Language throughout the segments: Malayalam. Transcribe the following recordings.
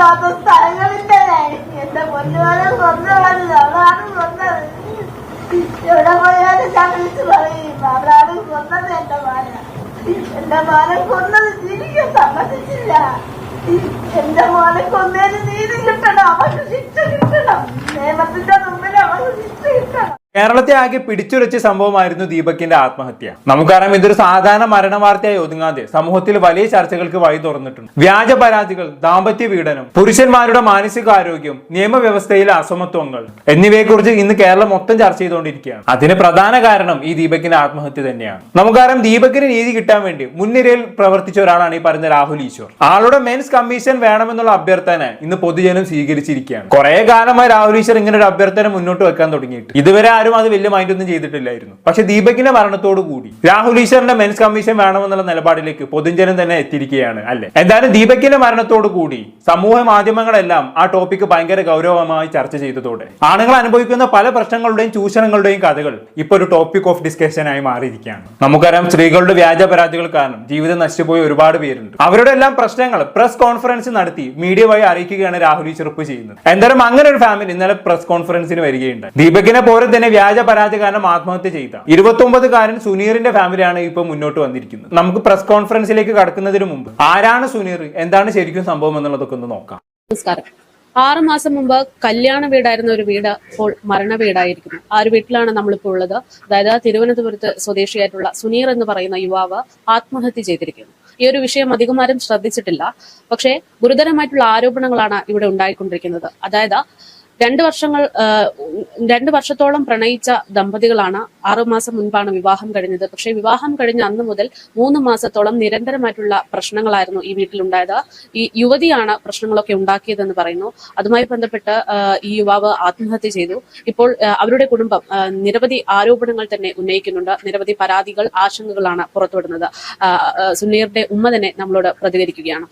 കിട്ടാത്ത സ്ഥലങ്ങളില്ലേ എന്റെ പൊന്നുപോലെ സ്വന്തമാണ് അതാണ് കൊന്നത് എവിടെ പോയാലും വിളിച്ചു പറയും അതാണ് കൊന്നത് എന്റെ മാന. എന്റെ മാനെ കൊന്നത് തിരികെ സമ്മതിച്ചില്ല. എന്റെ മോനെ കൊന്നതിന് നീതി കിട്ടണം അവർക്ക് ശിക്ഷ കിട്ടണം. നിയമത്തിന്റെ മുമ്പിൽ അവർക്ക് ശിക്ഷ കിട്ടണം. കേരളത്തെ ആകെ പിടിച്ചുലച്ച സംഭവമായിരുന്നു ദീപകിന്റെ ആത്മഹത്യ. നമുക്കറിയാം ഇതൊരു സാധാരണ മരണ വാർത്തയായി ഒതുങ്ങാതെ സമൂഹത്തിൽ വലിയ ചർച്ചകൾക്ക് വഴി തുറന്നിട്ടുണ്ട്. വ്യാജ പരാതികൾ ദാമ്പത്യ പീഡനം പുരുഷന്മാരുടെ മാനസികാരോഗ്യം നിയമവ്യവസ്ഥയിലെ അസമത്വങ്ങൾ എന്നിവയെക്കുറിച്ച് ഇന്ന് കേരളം മൊത്തം ചർച്ച ചെയ്തുകൊണ്ടിരിക്കുകയാണ്. അതിന് പ്രധാന കാരണം ഈ ദീപകിന്റെ ആത്മഹത്യ തന്നെയാണ്. നമുക്കറിയാം ദീപകിന് നീതി കിട്ടാൻ വേണ്ടി മുൻനിരയിൽ പ്രവർത്തിച്ച ഒരാളാണ് ഈ പറഞ്ഞ രാഹുൽ ഈശ്വർ. ആളുടെ മെൻസ് കമ്മീഷൻ വേണമെന്നുള്ള അഭ്യർത്ഥന ഇന്ന് പൊതുജനം സ്വീകരിച്ചിരിക്കുകയാണ്. കുറെ കാലമായി രാഹുൽ ഈശ്വർ ഇങ്ങനെ ഒരു അഭ്യർത്ഥന മുന്നോട്ട് വെക്കാൻ തുടങ്ങിയിട്ട്. ഇതുവരെ ആരും അത് വലിയ മൈൻഡ് ഒന്നും ചെയ്തിട്ടില്ലായിരുന്നു. പക്ഷെ ദീപകിന്റെ മരണത്തോടു കൂടി രാഹുൽ ഈശ്വറിന്റെ മെൻസ് കമ്മീഷൻ വേണമെന്നുള്ള നിലപാടിലേക്ക് പൊതുജനം തന്നെ എത്തിയിരിക്കുകയാണ് അല്ലെ? എന്തായാലും ദീപകിന്റെ മരണത്തോടു കൂടി സമൂഹ മാധ്യമങ്ങളെല്ലാം ആ ടോപ്പിക്ക് ഭയങ്കര ഗൗരവമായി ചർച്ച ചെയ്തതോടെ ആണുങ്ങൾ അനുഭവിക്കുന്ന പല പ്രശ്നങ്ങളുടെയും ചൂഷണങ്ങളുടെയും കഥകൾ ഇപ്പൊ ഒരു ടോപ്പിക് ഓഫ് ഡിസ്കഷനായി മാറിയിരിക്കുകയാണ്. നമുക്കറിയാം സ്ത്രീകളുടെ വ്യാജ പരാതികൾ കാരണം ജീവിതം നശിച്ചുപോയ ഒരുപാട് പേരുണ്ട്. അവരുടെ എല്ലാം പ്രശ്നങ്ങൾ പ്രസ് കോൺഫറൻസ് നടത്തി മീഡിയ വഴി അറിയിക്കുകയാണ് രാഹുൽ ഈശ്വർ ചെയ്യുന്നത്. എന്തായാലും അങ്ങനെ ഒരു ഫാമിലി ഇന്നലെ പ്രസ് കോൺഫറൻസിന് വരികയുണ്ട് ദീപകിനെ പോലെ തന്നെ വ്യാജ കാരണം ആത്മഹത്യ ചെയ്ത. ഇരുപത്തൊമ്പതുകാരൻ സുനീറിന്റെ ഫാമിലിയാണ് ഇപ്പൊ മുന്നോട്ട് വന്നിരിക്കുന്നത്. നമുക്ക് പ്രസ് കോൺഫറൻസിലേക്ക് കടക്കുന്നതിന് മുമ്പ് ആരാണ് സുനീർ? എന്താണ് ശരിക്കും സംഭവം എന്നുള്ളതൊക്കെ ഒന്ന് നോക്കാം. നമസ്കാരം. ആറു മാസം മുമ്പ് കല്യാണ വീടായിരുന്ന ഒരു വീട് ഇപ്പോൾ മരണ വീടായിരിക്കുന്നു. ആ ഒരു വീട്ടിലാണ് നമ്മളിപ്പോൾ ഉള്ളത്. അതായത് തിരുവനന്തപുരത്ത് സ്വദേശിയായിട്ടുള്ള സുനീർ എന്ന് പറയുന്ന യുവാവ് ആത്മഹത്യ ചെയ്തിരിക്കുന്നു. ഈ ഒരു വിഷയം അധികമാരും ശ്രദ്ധിച്ചിട്ടില്ല. പക്ഷേ ഗുരുതരമായിട്ടുള്ള ആരോപണങ്ങളാണ് ഇവിടെ ഉണ്ടായിക്കൊണ്ടിരിക്കുന്നത്. അതായത് രണ്ട് വർഷങ്ങൾ രണ്ട് വർഷത്തോളം പ്രണയിച്ച ദമ്പതികളാണ് ആറുമാസം മുൻപാണ് വിവാഹം കഴിഞ്ഞത്. പക്ഷേ വിവാഹം കഴിഞ്ഞ അന്ന് മുതൽ മൂന്ന് മാസത്തോളം നിരന്തരമായിട്ടുള്ള പ്രശ്നങ്ങളായിരുന്നു ഈ വീട്ടിലുണ്ടായത്. ഈ യുവതിയാണ് പ്രശ്നങ്ങളൊക്കെ ഉണ്ടാക്കിയതെന്ന് പറയുന്നു. അതുമായി ബന്ധപ്പെട്ട് ഈ യുവാവ് ആത്മഹത്യ ചെയ്തു. ഇപ്പോൾ അവരുടെ കുടുംബം നിരവധി ആരോപണങ്ങൾ തന്നെ ഉന്നയിക്കുന്നുണ്ട്. നിരവധി പരാതികൾ ആശങ്കകളാണ് പുറത്തുവിടുന്നത്. സുനീറിന്റെ ഉമ്മ തന്നെ നമ്മളോട് പ്രതികരിക്കുകയാണ്.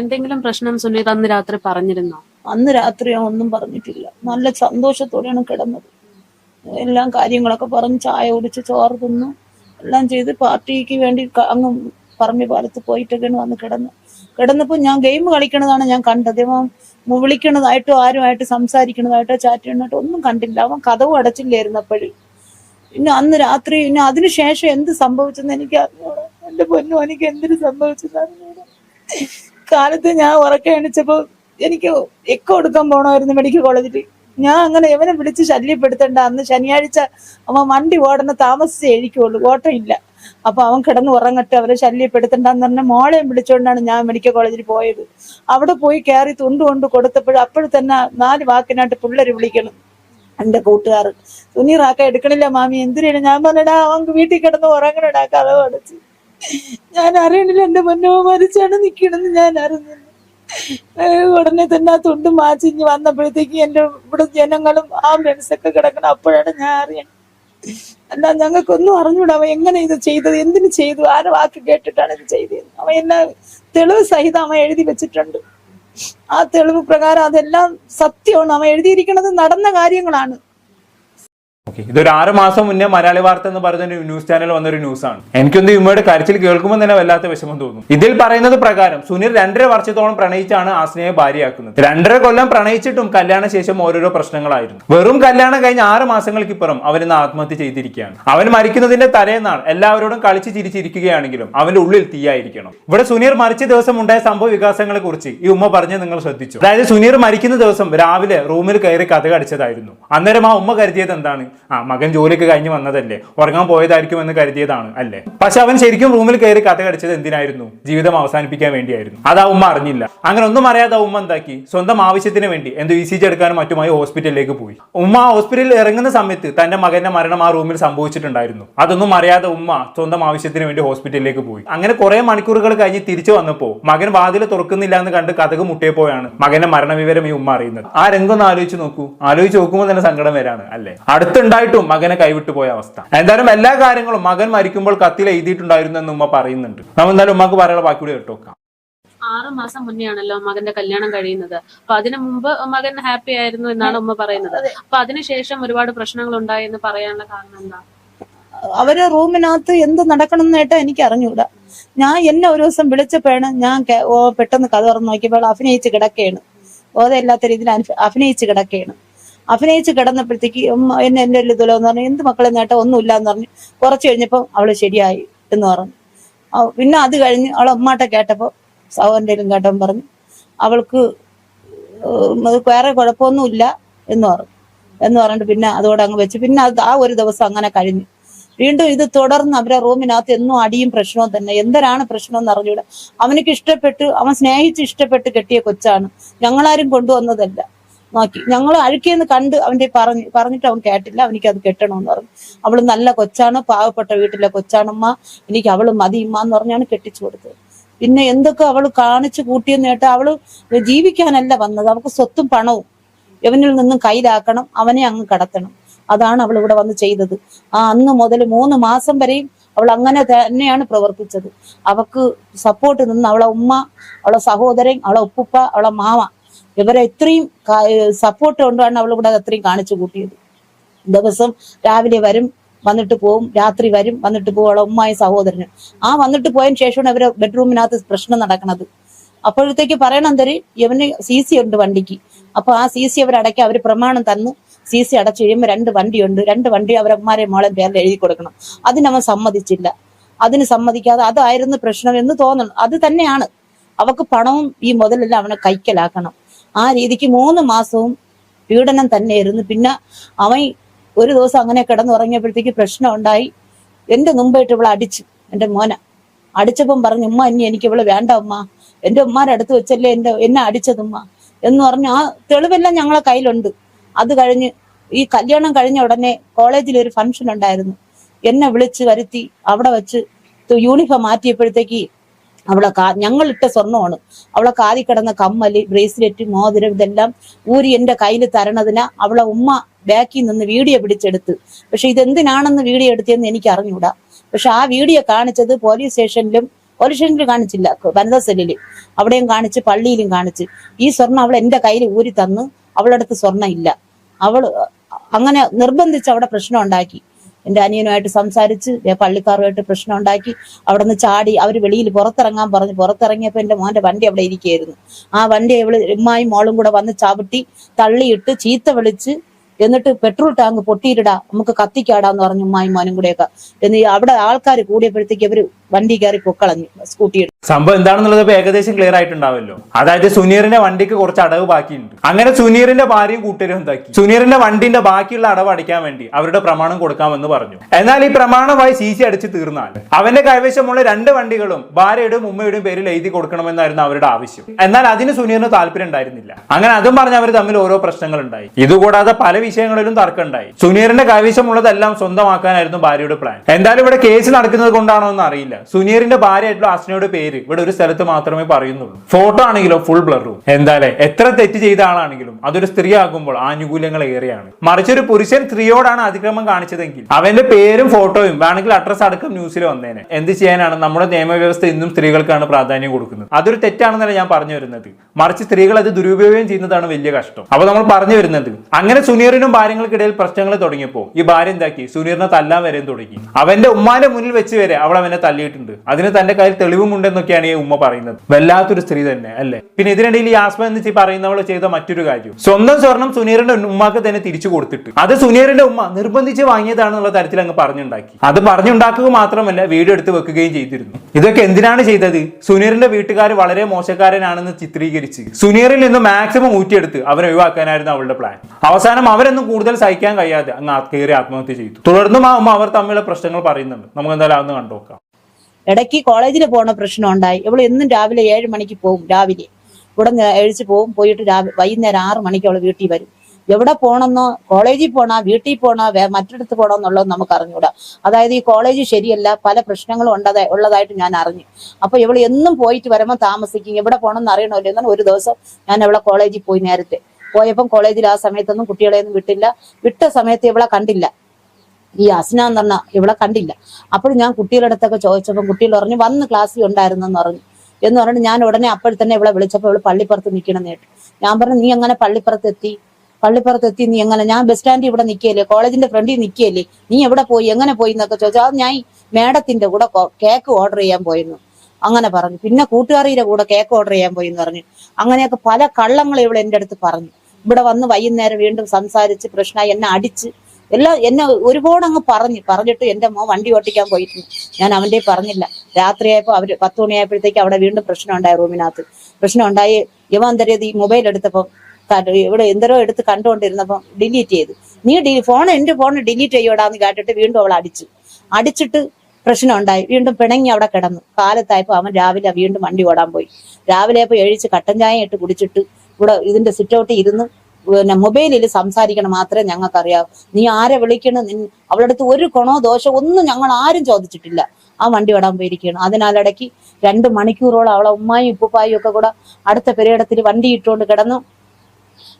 എന്തെങ്കിലും പ്രശ്നം സുനീർ അന്ന് രാത്രി പറഞ്ഞിരുന്നോ? അന്ന് രാത്രി ഒന്നും പറഞ്ഞിട്ടില്ല. നല്ല സന്തോഷത്തോടെയാണ് കിടന്നത്. എല്ലാം കാര്യങ്ങളൊക്കെ പറഞ്ഞ് ചായ കുടിച്ച് ചോറ് തിന്നു എല്ലാം ചെയ്ത് പാർട്ടിക്ക് വേണ്ടി അങ്ങ് പറമ്പി പാലത്ത് പോയിട്ടൊക്കെയാണ് വന്ന് കിടന്ന്. കിടന്നപ്പോൾ ഞാൻ ഗെയിം കളിക്കണതാണ് ഞാൻ കണ്ടത്. അവൻ മു- വിളിക്കണതായിട്ടോ ആരുമായിട്ട് സംസാരിക്കണതായിട്ടോ ചാറ്റ് ചെയ്യണതായിട്ടോ ഒന്നും കണ്ടില്ല. അവൻ കഥവും അടച്ചില്ലായിരുന്നു അപ്പോഴും. പിന്നെ അന്ന് രാത്രി പിന്നെ അതിനുശേഷം എന്ത് സംഭവിച്ചെന്ന് എനിക്ക് അറിഞ്ഞോളാം എന്റെ പൊന്നു എനിക്ക് എന്തിനു സംഭവിച്ചെന്ന് കാലത്ത് ഞാൻ ഉറക്കെ എണിച്ചപ്പോ എനിക്ക് എക്കോ എടുക്കാൻ പോണമായിരുന്നു മെഡിക്കൽ കോളേജിൽ ഞാൻ അങ്ങനെ ഇവനെ വിളിച്ച് ശല്യപ്പെടുത്തണ്ട. അന്ന് ശനിയാഴ്ച അവൻ വണ്ടി ഓടണ താമസിച്ചേ ഇരിക്കുള്ളൂ. ഓട്ടം ഇല്ല. അപ്പൊ അവൻ കിടന്ന് ഉറങ്ങട്ടെ അവരെ ശല്യപ്പെടുത്തണ്ടെന്ന് പറഞ്ഞ മോളെയും വിളിച്ചുകൊണ്ടാണ് ഞാൻ മെഡിക്കൽ കോളേജിൽ പോയത്. അവിടെ പോയി കയറി തുണ്ട് കൊണ്ട് കൊടുത്തപ്പോഴും അപ്പോഴും തന്നെ നാല് വാക്കിനായിട്ട് പിള്ളേര് വിളിക്കണം. എന്റെ കൂട്ടുകാർ റാക്ക എടുക്കണില്ല മാമി. എന്തിനാണ്? ഞാൻ പറഞ്ഞടാ അവൻ വീട്ടിൽ കിടന്ന് ഉറങ്ങണടാ കഥ അടച്ച് ഞാൻ അറിയണില്ല. എന്റെ പൊന്നോ മരിച്ചാണ് നിക്കണെന്ന് ഞാൻ അറിഞ്ഞില്ല. ഉടനെ തന്നെ ആ തുണ്ട് മാച്ചിഞ്ഞ് വന്നപ്പോഴത്തേക്ക് എന്റെ ഇവിടെ ജനങ്ങളും ആംബുലൻസൊക്കെ കിടക്കണം അപ്പോഴാണ് ഞാൻ അറിയണം. അല്ല ഞങ്ങൾക്കൊന്നും അറിഞ്ഞൂടാ അവൻ എങ്ങനെ ഇത് ചെയ്തത് എന്തിനു ചെയ്തു ആരെ വാക്ക് കേട്ടിട്ടാണ് ഇത് ചെയ്തത്. അവ എന്നെ തെളിവ് സഹിതം അവൻ എഴുതി വെച്ചിട്ടുണ്ട്. ആ തെളിവ് പ്രകാരം അതെല്ലാം സത്യമാണ്. അവ എഴുതിയിരിക്കുന്നത് നടന്ന കാര്യങ്ങളാണ്. ഓക്കെ ഇതൊരു ആറ് മാസം മുന്നേ മലയാളി വാർത്ത എന്ന് പറയുന്ന ഒരു ന്യൂസ് ചാനൽ വന്നൊരു ന്യൂസാണ് എനിക്കൊന്ന് ഇമ്മയുടെ കരച്ചിൽ കേൾക്കുമ്പോൾ തന്നെ വല്ലാത്ത വിഷമം തോന്നും. ഇതിൽ പറയുന്നത് പ്രകാരം സുനിൽ രണ്ടര വർഷത്തോളം പ്രണയിച്ചാണ് ആസ്നയെ ഭാര്യയാക്കുന്നത്. രണ്ടര കൊല്ലം പ്രണയിച്ചിട്ടും കല്യാണ ശേഷം ഓരോരോ പ്രശ്നങ്ങളായിരുന്നു. വെറും കല്യാണം കഴിഞ്ഞ ആറ് മാസങ്ങൾക്കിപ്പുറം അവൻ ഇന്ന് ആത്മഹത്യ ചെയ്തിരിക്കുകയാണ്. അവൻ മരിക്കുന്നതിന്റെ തലേന്നാൾ എല്ലാവരോടും കളിച്ച് ചിരിച്ചിരിക്കുകയാണെങ്കിലും അവന്റെ ഉള്ളിൽ തീയായിരിക്കണം. ഇവിടെ സുനീർ മരിച്ച ദിവസം ഉണ്ടായ സംഭവ വികാസങ്ങളെ കുറിച്ച് ഈ ഉമ്മ പറഞ്ഞ് നിങ്ങൾ ശ്രദ്ധിച്ചു? അതായത് സുനീർ മരിക്കുന്ന ദിവസം രാവിലെ റൂമിൽ കയറി കഥ കടിച്ചതായിരുന്നു. അന്നേരം ആ ഉമ്മ കരുതിയത് എന്താണ്? ആ മകൻ ജോലിയൊക്കെ കഴിഞ്ഞ് വന്നതല്ലേ? ഉറങ്ങാൻ പോയതായിരിക്കും എന്ന് കരുതിയതാണ് അല്ലേ? പക്ഷെ അവൻ ശരിക്കും റൂമിൽ കയറി കഥ കടിച്ചത് എന്തിനായിരുന്നു? ജീവിതം അവസാനിപ്പിക്കാൻ വേണ്ടിയായിരുന്നു. അത് ആ ഉമ്മ അറിഞ്ഞില്ല. അങ്ങനെ ഒന്നും അറിയാതെ ഉമ്മ എന്താക്കി? സ്വന്തം ആവശ്യത്തിന് വേണ്ടി എന്തോ ഇ സി ജി എടുക്കാനും മറ്റുമായി ഹോസ്പിറ്റലിലേക്ക് പോയി. ഉമ്മ ഹോസ്പിറ്റലിൽ ഇറങ്ങുന്ന സമയത്ത് തന്റെ മകന്റെ മരണം ആ റൂമിൽ സംഭവിച്ചിട്ടുണ്ടായിരുന്നു. അതൊന്നും അറിയാതെ ഉമ്മ സ്വന്തം ആവശ്യത്തിന് വേണ്ടി ഹോസ്പിറ്റലിലേക്ക് പോയി. അങ്ങനെ കുറെ മണിക്കൂറുകൾ കഴിഞ്ഞ് തിരിച്ചു വന്നപ്പോ മകൻ വാതിൽ തുറക്കുന്നില്ല എന്ന് കണ്ട് കഥക് മുട്ടിയപ്പോഴാണ് മകന്റെ മരണവിവരം ഈ ഉമ്മ അറിയുന്നത്. ആ രംഗം ഒന്ന് ആലോചിച്ച് നോക്കൂ. ആലോചിച്ച് നോക്കുമ്പോൾ തന്നെ സങ്കടം വരാണ് അല്ലെ? അടുത്തുണ്ടായിട്ടും മകനെ കൈവിട്ടു പോയ അവസ്ഥ. എന്തായാലും എല്ലാ കാര്യങ്ങളും മകൻ മരിക്കുമ്പോൾ കത്തിൽ എഴുതിയിട്ടുണ്ടായിരുന്നു എന്ന് ഉമ്മ പറയുന്നുണ്ട്. നമ്മൾ എന്തായാലും ഉമ്മക്ക് പറയാനുള്ള ബാക്കി കൂടി കേട്ടോക്കാം. ആറ് മാസം മുന്നേ ആണല്ലോ മകന്റെ കല്യാണം കഴിയുന്നത്. അപ്പൊ അതിനു മുമ്പ് മകൻ ഹാപ്പി ആയിരുന്നു എന്നാണ് ഉമ്മ പറയുന്നത്. അപ്പൊ അതിനുശേഷം ഒരുപാട് പ്രശ്നങ്ങൾ ഉണ്ടായി എന്ന് പറയാനുള്ള കാരണം എന്താ? അവരെ റൂമിനകത്ത് എന്ത് നടക്കണം എന്നായിട്ട് എനിക്ക് അറിഞ്ഞൂടാ ഞാൻ എന്നെ ഒരു ദിവസം വിളിച്ചപ്പോഴാണ് ഞാൻ ഓ പെട്ടെന്ന് കഥ തുറന്ന് നോക്കിയപ്പോൾ അഭിനയിച്ച് കിടക്കുകയാണ്. ബോധമില്ലാത്ത രീതിയിൽ അഭിനയിച്ച് കിടക്കുകയാണ്. അഭിനയിച്ച് കിടന്നപ്പോഴത്തേക്ക് എന്നെ എന്നെ എന്റെ ഇതുപോലെ എന്ന് പറഞ്ഞു എന്ത് മക്കളെ നേട്ടം? ഒന്നുമില്ല എന്ന് പറഞ്ഞു. കുറച്ച് കഴിഞ്ഞപ്പോൾ അവൾ ശരിയായി എന്ന് പറഞ്ഞു. പിന്നെ അത് കഴിഞ്ഞ് അവൾ അമ്മാട്ടെ കേട്ടപ്പോൾ സഹോദരന്റെയിലും കേട്ടോ പറഞ്ഞു അവൾക്ക് വേറെ കുഴപ്പമൊന്നുമില്ല എന്ന് പറഞ്ഞു. എന്ന് പറഞ്ഞിട്ട് പിന്നെ അതോടെ അങ്ങ് വെച്ച്. പിന്നെ അത് ആ ഒരു ദിവസം അങ്ങനെ കഴിഞ്ഞു. വീണ്ടും ഇത് തുടർന്ന് അവരെ റൂമിനകത്ത് എന്നും അടിയും പ്രശ്നവും തന്നെ. എന്തരാണ് പ്രശ്നം എന്ന് അറിഞ്ഞൂടെ അവനക്ക് ഇഷ്ടപ്പെട്ട് അവൻ സ്നേഹിച്ച് ഇഷ്ടപ്പെട്ട് കെട്ടിയ കൊച്ചാണ്. ഞങ്ങളാരും കൊണ്ടുവന്നതല്ല. നോക്കി ഞങ്ങൾ അഴുക്കിയെന്ന് കണ്ട് അവന്റെ പറഞ്ഞു പറഞ്ഞിട്ട് അവൻ കേട്ടില്ല. അവനിക്ക് അത് കെട്ടണമെന്ന് പറഞ്ഞു. അവൾ നല്ല കൊച്ചാണ് പാവപ്പെട്ട വീട്ടിലെ കൊച്ചാണമ്മ. എനിക്ക് അവൾ മതി ഉമ്മ എന്ന് പറഞ്ഞാണ് കെട്ടിച്ചു കൊടുത്തത്. പിന്നെ എന്തൊക്കെ അവൾ കാണിച്ചു കൂട്ടിയെന്ന് കേട്ട അവൾ ജീവിക്കാനല്ല വന്നത്. അവൾക്ക് സ്വത്തും പണവും ഇവനിൽ നിന്നും കയ്യിലാക്കണം അവനെ അങ്ങ് കടത്തണം. അതാണ് അവൾ ഇവിടെ വന്ന് ചെയ്തത്. ആ അന്ന് മുതൽ മൂന്ന് മാസം വരെയും അവൾ അങ്ങനെ തന്നെയാണ് പ്രവർത്തിച്ചത്. അവക്ക് സപ്പോർട്ട് നിന്ന് അവളെ ഉമ്മ അവളെ സഹോദരൻ അവളെ ഉപ്പുപ്പ അവളെ മാമ ഇവരെ ഇത്രയും സപ്പോർട്ട് കൊണ്ടാണ് അവൾ ഇവിടെ അത്രയും കാണിച്ചു കൂട്ടിയത്. ദിവസം രാവിലെ വരും വന്നിട്ട് പോവും രാത്രി വരും വന്നിട്ട് പോകും അവളെ ഉമ്മായും ആ വന്നിട്ട് പോയതിനു ശേഷമാണ് ഇവരെ ബെഡ്റൂമിനകത്ത് പ്രശ്നം നടക്കുന്നത് അപ്പോഴത്തേക്ക് പറയണം തരി ഇവന് സി സി ഉണ്ട് വണ്ടിക്ക്. അപ്പൊ ആ സി സി അവരടയ്ക്കാൻ അവർ പ്രമാണം തന്നു. സി സി അടച്ചു കഴിയുമ്പോൾ രണ്ട് വണ്ടിയുണ്ട്. രണ്ട് വണ്ടി അവരമ്മമാരെ മോളെ പേരിൽ എഴുതി കൊടുക്കണം. അതിനവൻ സമ്മതിച്ചില്ല. അതിന് സമ്മതിക്കാതെ അതായിരുന്നു പ്രശ്നം എന്ന് തോന്നണം. അത് തന്നെയാണ്. അവക്ക് പണവും ഈ മുതലെല്ലാം അവനെ കൈക്കലാക്കണം. ആ രീതിക്ക് മൂന്ന് മാസവും പീഡനം തന്നെയായിരുന്നു പിന്നെ അവൻ ഒരു ദിവസം അങ്ങനെ കിടന്നുറങ്ങിയപ്പോഴത്തേക്ക് പ്രശ്നം ഉണ്ടായി എന്റെ മുമ്പായിട്ട് ഇവളെ അടിച്ചു എന്റെ മോനെ. അടിച്ചപ്പം പറഞ്ഞു ഉമ്മ ഇനി എനിക്ക് ഇവൾ വേണ്ട ഉമ്മ. എന്റെ ഉമ്മാരുടെ അടുത്ത് വെച്ചല്ലേ എന്റെ എന്നെ അടിച്ചത് ഉമ്മ. എന്ന് പറഞ്ഞു ആ തെളിവെല്ലാം ഞങ്ങളെ കയ്യിലുണ്ട്. അത് കഴിഞ്ഞ് ഈ കല്യാണം കഴിഞ്ഞ ഉടനെ കോളേജിൽ ഒരു ഫംഗ്ഷൻ ഉണ്ടായിരുന്നു. എന്നെ വിളിച്ച് വരുത്തി അവിടെ വെച്ച് യൂണിഫോം മാറ്റിയപ്പോഴത്തേക്ക് അവളെ കാ ഞങ്ങളിട്ട സ്വർണമാണ് അവളെ കാതി കിടന്ന കമ്മൽ ബ്രേസ്ലെറ്റ് മോതിരം ഇതെല്ലാം ഊരി എന്റെ കയ്യിൽ തരണതിന് അവളെ ഉമ്മ ബാക്കിൽ നിന്ന് വീഡിയോ പിടിച്ചെടുത്ത്. പക്ഷെ ഇതെന്തിനാണെന്ന് വീഡിയോ എടുത്തതെന്ന് എനിക്ക് അറിഞ്ഞൂടാ പക്ഷെ ആ വീഡിയോ കാണിച്ചത് പോലീസ് സ്റ്റേഷനിലും പോലീസ് സ്റ്റേഷനിൽ കാണിച്ചില്ല. വനിതാ സെല്ലിൽ. അവിടെയും കാണിച്ച് പള്ളിയിലും കാണിച്ച്. ഈ സ്വർണം അവൾ എന്റെ കയ്യിൽ ഊരി തന്ന് അവളടുത്ത് സ്വർണം ഇല്ല. അവൾ അങ്ങനെ നിർബന്ധിച്ച് അവിടെ പ്രശ്നം ഉണ്ടാക്കി. എന്റെ അനിയനുമായിട്ട് സംസാരിച്ച് പള്ളിക്കാറുമായിട്ട് പ്രശ്നം ഉണ്ടാക്കി അവിടെ നിന്ന് ചാടി അവർ വെളിയിൽ പുറത്തിറങ്ങാൻ പറഞ്ഞു പുറത്തിറങ്ങിയപ്പോ എന്റെ മോന്റെ വണ്ടി അവിടെ ഇരിക്കുകയായിരുന്നു. ആ വണ്ടി ഇവൾ ഉമ്മായും മോളും കൂടെ വന്ന് ചവിട്ടി തള്ളിയിട്ട് ചീത്ത വിളിച്ച് എന്നിട്ട് പെട്രോൾ ടാങ്ക് പൊട്ടിയിടാ നമുക്ക് കത്തിക്കാടാന്ന് പറഞ്ഞു ഉമ്മായും മോനും കൂടെയൊക്കെ. എന്ന് അവിടെ ആൾക്കാർ കൂടിയപ്പോഴത്തേക്ക് അവർ വണ്ടി കയറി പൊക്കളഞ്ഞു. സ്കൂട്ടി സംഭവം എന്താണെന്നുള്ളത് ഏകദേശം ക്ലിയർ ആയിട്ടുണ്ടാവല്ലോ. അതായത് സുനീറിന്റെ വണ്ടിക്ക് കുറച്ച് അടവ് ബാക്കിയുണ്ട്. അങ്ങനെ സുനീറിന്റെ ഭാര്യയും കൂട്ടരും എന്താക്കി? സുനീറിന്റെ വണ്ടിന്റെ ബാക്കിയുള്ള അടവ് അടിക്കാൻ വേണ്ടി അവരുടെ പ്രമാണം കൊടുക്കാമെന്ന് പറഞ്ഞു. എന്നാൽ ഈ പ്രമാണമായി സി സി അടിച്ച് തീർന്നാൽ അവന്റെ കൈവശമുള്ള രണ്ട് വണ്ടികളും ഭാര്യയുടെയും ഉമ്മയുടെയും പേരിൽ എഴുതി കൊടുക്കണമെന്നായിരുന്നു അവരുടെ ആവശ്യം. എന്നാൽ അതിന് സുനീറിന് താല്പര്യം ഉണ്ടായിരുന്നില്ല. അങ്ങനെ അതും പറഞ്ഞ് അവർ തമ്മിൽ ഓരോ പ്രശ്നങ്ങൾ ഉണ്ടായി ഇതുകൂടാതെ പല വിഷയങ്ങളിലും തർക്കമുണ്ടായി. സുനീറിന്റെ കൈവശമുള്ളതെല്ലാം സ്വന്തമാക്കാനായിരുന്നു ഭാര്യയുടെ പ്ലാൻ എന്തായാലും ഇവിടെ കേസ് നടക്കുന്നത് കൊണ്ടാണോ എന്ന് അറിയില്ല. സുനീറിന്റെ ഭാര്യയായിട്ടുള്ള അസ്നയുടെ പേര് ഇവിടെ ഒരു സ്ഥലത്ത് മാത്രമേ പറയുന്നുള്ളൂ. ഫോട്ടോ ആണെങ്കിലോ ഫുൾ ബ്ലറും എന്തായാലും എത്ര തെറ്റ് ചെയ്ത ആളാണെങ്കിലും അതൊരു സ്ത്രീ ആകുമ്പോൾ ആനുകൂല്യങ്ങൾ ഏറെയാണ്. മറിച്ച് ഒരു പുരുഷൻ സ്ത്രീയോടാണ് അതിക്രമം കാണിച്ചതെങ്കിൽ അവന്റെ പേരും ഫോട്ടോയും വേണമെങ്കിൽ അഡ്രസ് അടക്കം ന്യൂസിൽ വന്നേനെ. എന്ത് ചെയ്യാനാണ്? നമ്മുടെ നിയമവ്യവസ്ഥ ഇന്നും സ്ത്രീകൾക്കാണ് പ്രാധാന്യം കൊടുക്കുന്നത്. അതൊരു തെറ്റാണെന്നല്ല ഞാൻ പറഞ്ഞു വരുന്നത്. മറിച്ച് സ്ത്രീകൾ അത് ദുരുപയോഗം ചെയ്യുന്നതാണ് വലിയ കഷ്ടം. അപ്പൊ നമ്മൾ പറഞ്ഞു വരുന്നത് അങ്ങനെ സുനീറിനും ഭാര്യങ്ങൾക്കിടയിൽ പ്രശ്നങ്ങൾ തുടങ്ങിയപ്പോൾ ഈ ഭാര്യ എന്താക്കി? സുനീറിനെ തല്ലാൻ വരെയും തുടങ്ങി. അവന്റെ ഉമ്മാന്റെ മുന്നിൽ വെച്ച് വരെ അവൾ അവനെ തല്ലിയിട്ടുണ്ട് അതിന് തന്റെ കയ്യിൽ തെളിവുമുണ്ടെന്നൊക്കെയാണ് ഈ ഉമ്മ പറയുന്നത്. വല്ലാത്തൊരു സ്ത്രീ തന്നെ അല്ലെ? പിന്നെ ഇതിനിടയിൽ ഈ ആസ്മ എന്ന് പറയുന്നവൾ ചെയ്ത മറ്റൊരു കാര്യം. സ്വന്തം സ്വർണം സുനീറിന്റെ ഉമ്മാക്ക് തന്നെ തിരിച്ചു കൊടുത്തിട്ട്. അത് സുനീറിന്റെ ഉമ്മ നിർബന്ധിച്ച് വാങ്ങിയതാണെന്നുള്ള തരത്തിൽ അങ്ങ് പറഞ്ഞുണ്ടാക്കി. അത് പറഞ്ഞുണ്ടാക്കുക മാത്രമല്ല വീഡിയോ എടുത്ത് വെക്കുകയും ചെയ്തിരുന്നു. ഇതൊക്കെ എന്തിനാണ് ചെയ്തത്? സുനീറിന്റെ വീട്ടുകാർ വളരെ മോശക്കാരനാണെന്ന് ചിത്രീകരിച്ച്. സുനീറിൽ നിന്ന് മാക്സിമം ഊറ്റിയെടുത്ത് അവരെ ഒഴിവാക്കാനായിരുന്നു അവളുടെ പ്ലാൻ. അവസാനം അവരൊന്നും കൂടുതൽ സഹിക്കാൻ കഴിയാതെ അങ്ങ് കയറി ആത്മഹത്യ ചെയ്തു. തുടർന്നും ആ ഉമ്മ അവർ തമ്മിലുള്ള പ്രശ്നങ്ങൾ പറയുന്നുണ്ട്. നമുക്ക് എന്തായാലും അതൊന്ന് കണ്ടുനോക്കാം ഇടയ്ക്ക് കോളേജിൽ പോണ പ്രശ്നം ഉണ്ടായി. ഇവൾ എന്നും രാവിലെ ഏഴ് മണിക്ക് പോകും രാവിലെ. ഇവിടെ നിന്ന് പോകും പോയിട്ട് രാവിലെ വൈകുന്നേരം ആറ് മണിക്ക് അവൾ വീട്ടിൽ വരും. എവിടെ പോകണമെന്നോ കോളേജിൽ പോണോ വീട്ടിൽ പോണോ മറ്റിടത്ത് പോണോ എന്നുള്ളത് നമുക്ക് അറിഞ്ഞൂടാ. അതായത് ഈ കോളേജ് ശരിയല്ല പല പ്രശ്നങ്ങളും ഉണ്ടതായി ഉള്ളതായിട്ട് ഞാൻ അറിഞ്ഞു. അപ്പൊ ഇവൾ എന്നും പോയിട്ട് വരുമ്പോൾ താമസിക്കും എവിടെ പോകണമെന്ന് അറിയണമല്ലോ. എന്നാൽ ഒരു ദിവസം ഞാൻ അവളെ കോളേജിൽ പോയി നേരത്തെ. പോയപ്പം കോളേജിൽ ആ സമയത്തൊന്നും കുട്ടികളെയൊന്നും വിട്ടില്ല. വിട്ട സമയത്ത് ഇവളെ കണ്ടില്ല. ഈ അസ്ന എന്ന് പറഞ്ഞ ഇവിടെ കണ്ടില്ല. അപ്പോൾ ഞാൻ കുട്ടികളുടെ അടുത്തൊക്കെ ചോദിച്ചപ്പോൾ കുട്ടികൾ പറഞ്ഞു വന്ന് ക്ലാസ്സിൽ ഉണ്ടായിരുന്നെന്ന് പറഞ്ഞു. എന്ന് പറഞ്ഞിട്ട് ഞാൻ ഉടനെ അപ്പോൾ തന്നെ ഇവിടെ വിളിച്ചപ്പോൾ ഇവിടെ പള്ളിപ്പുറത്ത് നിൽക്കണം കേട്ടു. ഞാൻ പറഞ്ഞു നീ എങ്ങനെ പള്ളിപ്പുറത്ത് എത്തി? പള്ളിപ്പുറത്ത് എത്തി നീ എങ്ങനെ? ഞാൻ ബസ് സ്റ്റാൻഡിൽ ഇവിടെ നിൽക്കുകയല്ലേ കോളേജിന്റെ ഫ്രണ്ടിൽ നിൽക്കുകയല്ലേ നീ എവിടെ പോയി? എങ്ങനെ പോയി? എന്നൊക്കെ ചോദിച്ചാൽ അത് ഞാൻ മേഡത്തിന്റെ കൂടെ കേക്ക് ഓർഡർ ചെയ്യാൻ പോയിരുന്നു. അങ്ങനെ പറഞ്ഞു. പിന്നെ കൂട്ടുകാരിയുടെ കൂടെ കേക്ക് ഓർഡർ ചെയ്യാൻ പോയി എന്ന് പറഞ്ഞു. അങ്ങനെയൊക്കെ പല കള്ളങ്ങൾ ഇവിടെ എന്റെ അടുത്ത് പറഞ്ഞു. ഇവിടെ വന്ന് വൈകുന്നേരം വീണ്ടും സംസാരിച്ച് പ്രശ്നമായി എന്നെ അടിച്ച് എല്ലാം എന്നെ ഒരുപാട് അങ്ങ് പറഞ്ഞു പറഞ്ഞിട്ട് എന്റെ മോൻ വണ്ടി ഓട്ടിക്കാൻ പോയിരുന്നു ഞാൻ അവന്റെ പറഞ്ഞില്ല. രാത്രിയായപ്പോ അവർ പത്ത് മണിയായപ്പോഴത്തേക്ക് അവിടെ വീണ്ടും പ്രശ്നം ഉണ്ടായി റൂമിനകത്ത്. പ്രശ്നം ഉണ്ടായി. ഇവൻ എന്തരത് ഈ മൊബൈൽ എടുത്തപ്പം ഇവിടെ എന്തരോ എടുത്ത് കണ്ടുകൊണ്ടിരുന്നപ്പം ഡിലീറ്റ് ചെയ്തു. നീ ഡി ഫോൺ എന്റെ ഫോൺ ഡിലീറ്റ് ചെയ്യോടാന്ന് കേട്ടിട്ട് വീണ്ടും അവൾ അടിച്ചു. അടിച്ചിട്ട് പ്രശ്നം ഉണ്ടായി. വീണ്ടും പിണങ്ങി അവിടെ കിടന്നു. കാലത്തായപ്പോ അവൻ രാവിലെ വീണ്ടും വണ്ടി ഓടാൻ പോയി. രാവിലെ ആയപ്പോ എഴിച്ച് കട്ടൻ ചായ ഇട്ട് കുടിച്ചിട്ട് ഇവിടെ ഇതിന്റെ സിറ്റ് ഔട്ടിൽ ഇരുന്ന് പിന്നെ മൊബൈലിൽ സംസാരിക്കണം മാത്രമേ ഞങ്ങൾക്ക് അറിയാവൂ നീ ആരെ വിളിക്കണം? അവളുടെ അടുത്ത് ഒരു ഗുണോ ദോഷോ ഒന്നും ഞങ്ങൾ ആരും ചോദിച്ചിട്ടില്ല. ആ വണ്ടി ഓടാൻ പോയിരിക്കുകയാണ് അതിനാലിടയ്ക്ക് രണ്ട് മണിക്കൂറോളം അവളെ ഉമ്മായും ഉപ്പുപ്പായും ഒക്കെ കൂടെ അടുത്ത പെരയിടത്തിൽ വണ്ടി ഇട്ടുകൊണ്ട് കിടന്നു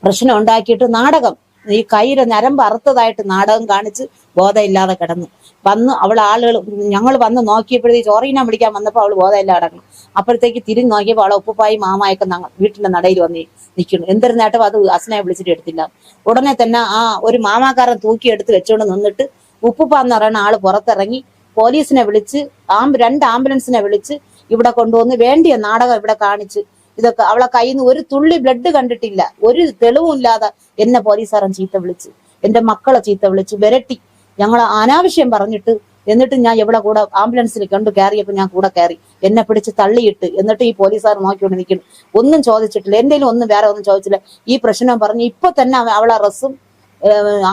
പ്രശ്നം ഉണ്ടാക്കിയിട്ട് നാടകം ഈ കൈര ഞരമ്പ് അറുത്തതായിട്ട് നാടകം കാണിച്ച് ബോധമില്ലാതെ കിടന്നു. വന്ന് അവൾ ആളുകൾ ഞങ്ങൾ വന്ന് നോക്കിയപ്പോഴത്തേക്ക് ചോറീനാൻ വിളിക്കാൻ വന്നപ്പോൾ അവൾ ബോധമില്ലാതെ കിടക്കണം അപ്പോഴത്തേക്ക് തിരിഞ്ഞ് നോക്കിയപ്പോൾ അവളെ ഉപ്പുപ്പായി മാമായൊക്കെ വീട്ടിന്റെ നടയിൽ വന്ന് നിൽക്കുന്നു എന്തിരുന്നേട്ടോ നേട്ടം അത് അസ്നയെ വിളിച്ചിട്ട് എടുത്തില്ല. ഉടനെ തന്നെ ആ ഒരു മാമാക്കാരൻ തൂക്കി എടുത്ത് വെച്ചുകൊണ്ട് നിന്നിട്ട് ഉപ്പുപ്പ എന്ന് പറയുന്ന ആൾ പുറത്തിറങ്ങി പോലീസിനെ വിളിച്ച് ആംബു രണ്ട് ആംബുലൻസിനെ വിളിച്ച് ഇവിടെ കൊണ്ടുവന്ന് വേണ്ടിയ നാടകം ഇവിടെ കാണിച്ച് ഇതൊക്കെ അവളെ കയ്യിൽ നിന്ന് ഒരു തുള്ളി ബ്ലഡ് കണ്ടിട്ടില്ല. ഒരു തെളിവും ഇല്ലാതെ എന്നെ പോലീസുകാരൻ ചീത്ത വിളിച്ച് എന്റെ മക്കളെ ചീത്ത വിളിച്ച് വിരട്ടി. ഞങ്ങൾ അനാവശ്യം പറഞ്ഞിട്ട് എന്നിട്ട് ഞാൻ എവിടെ കൂടെ ആംബുലൻസിൽ കണ്ടു കയറിയപ്പോൾ ഞാൻ കൂടെ കയറി. എന്നെ പിടിച്ച് തള്ളിയിട്ട് എന്നിട്ട് ഈ പോലീസുകാർ നോക്കിക്കൊണ്ട് നിൽക്കുന്നു. ഒന്നും ചോദിച്ചിട്ടില്ല. എന്തെങ്കിലും ഒന്നും വേറെ ഒന്നും ചോദിച്ചില്ല. ഈ പ്രശ്നം പറഞ്ഞ് ഇപ്പൊ തന്നെ അവളെ റസ്സും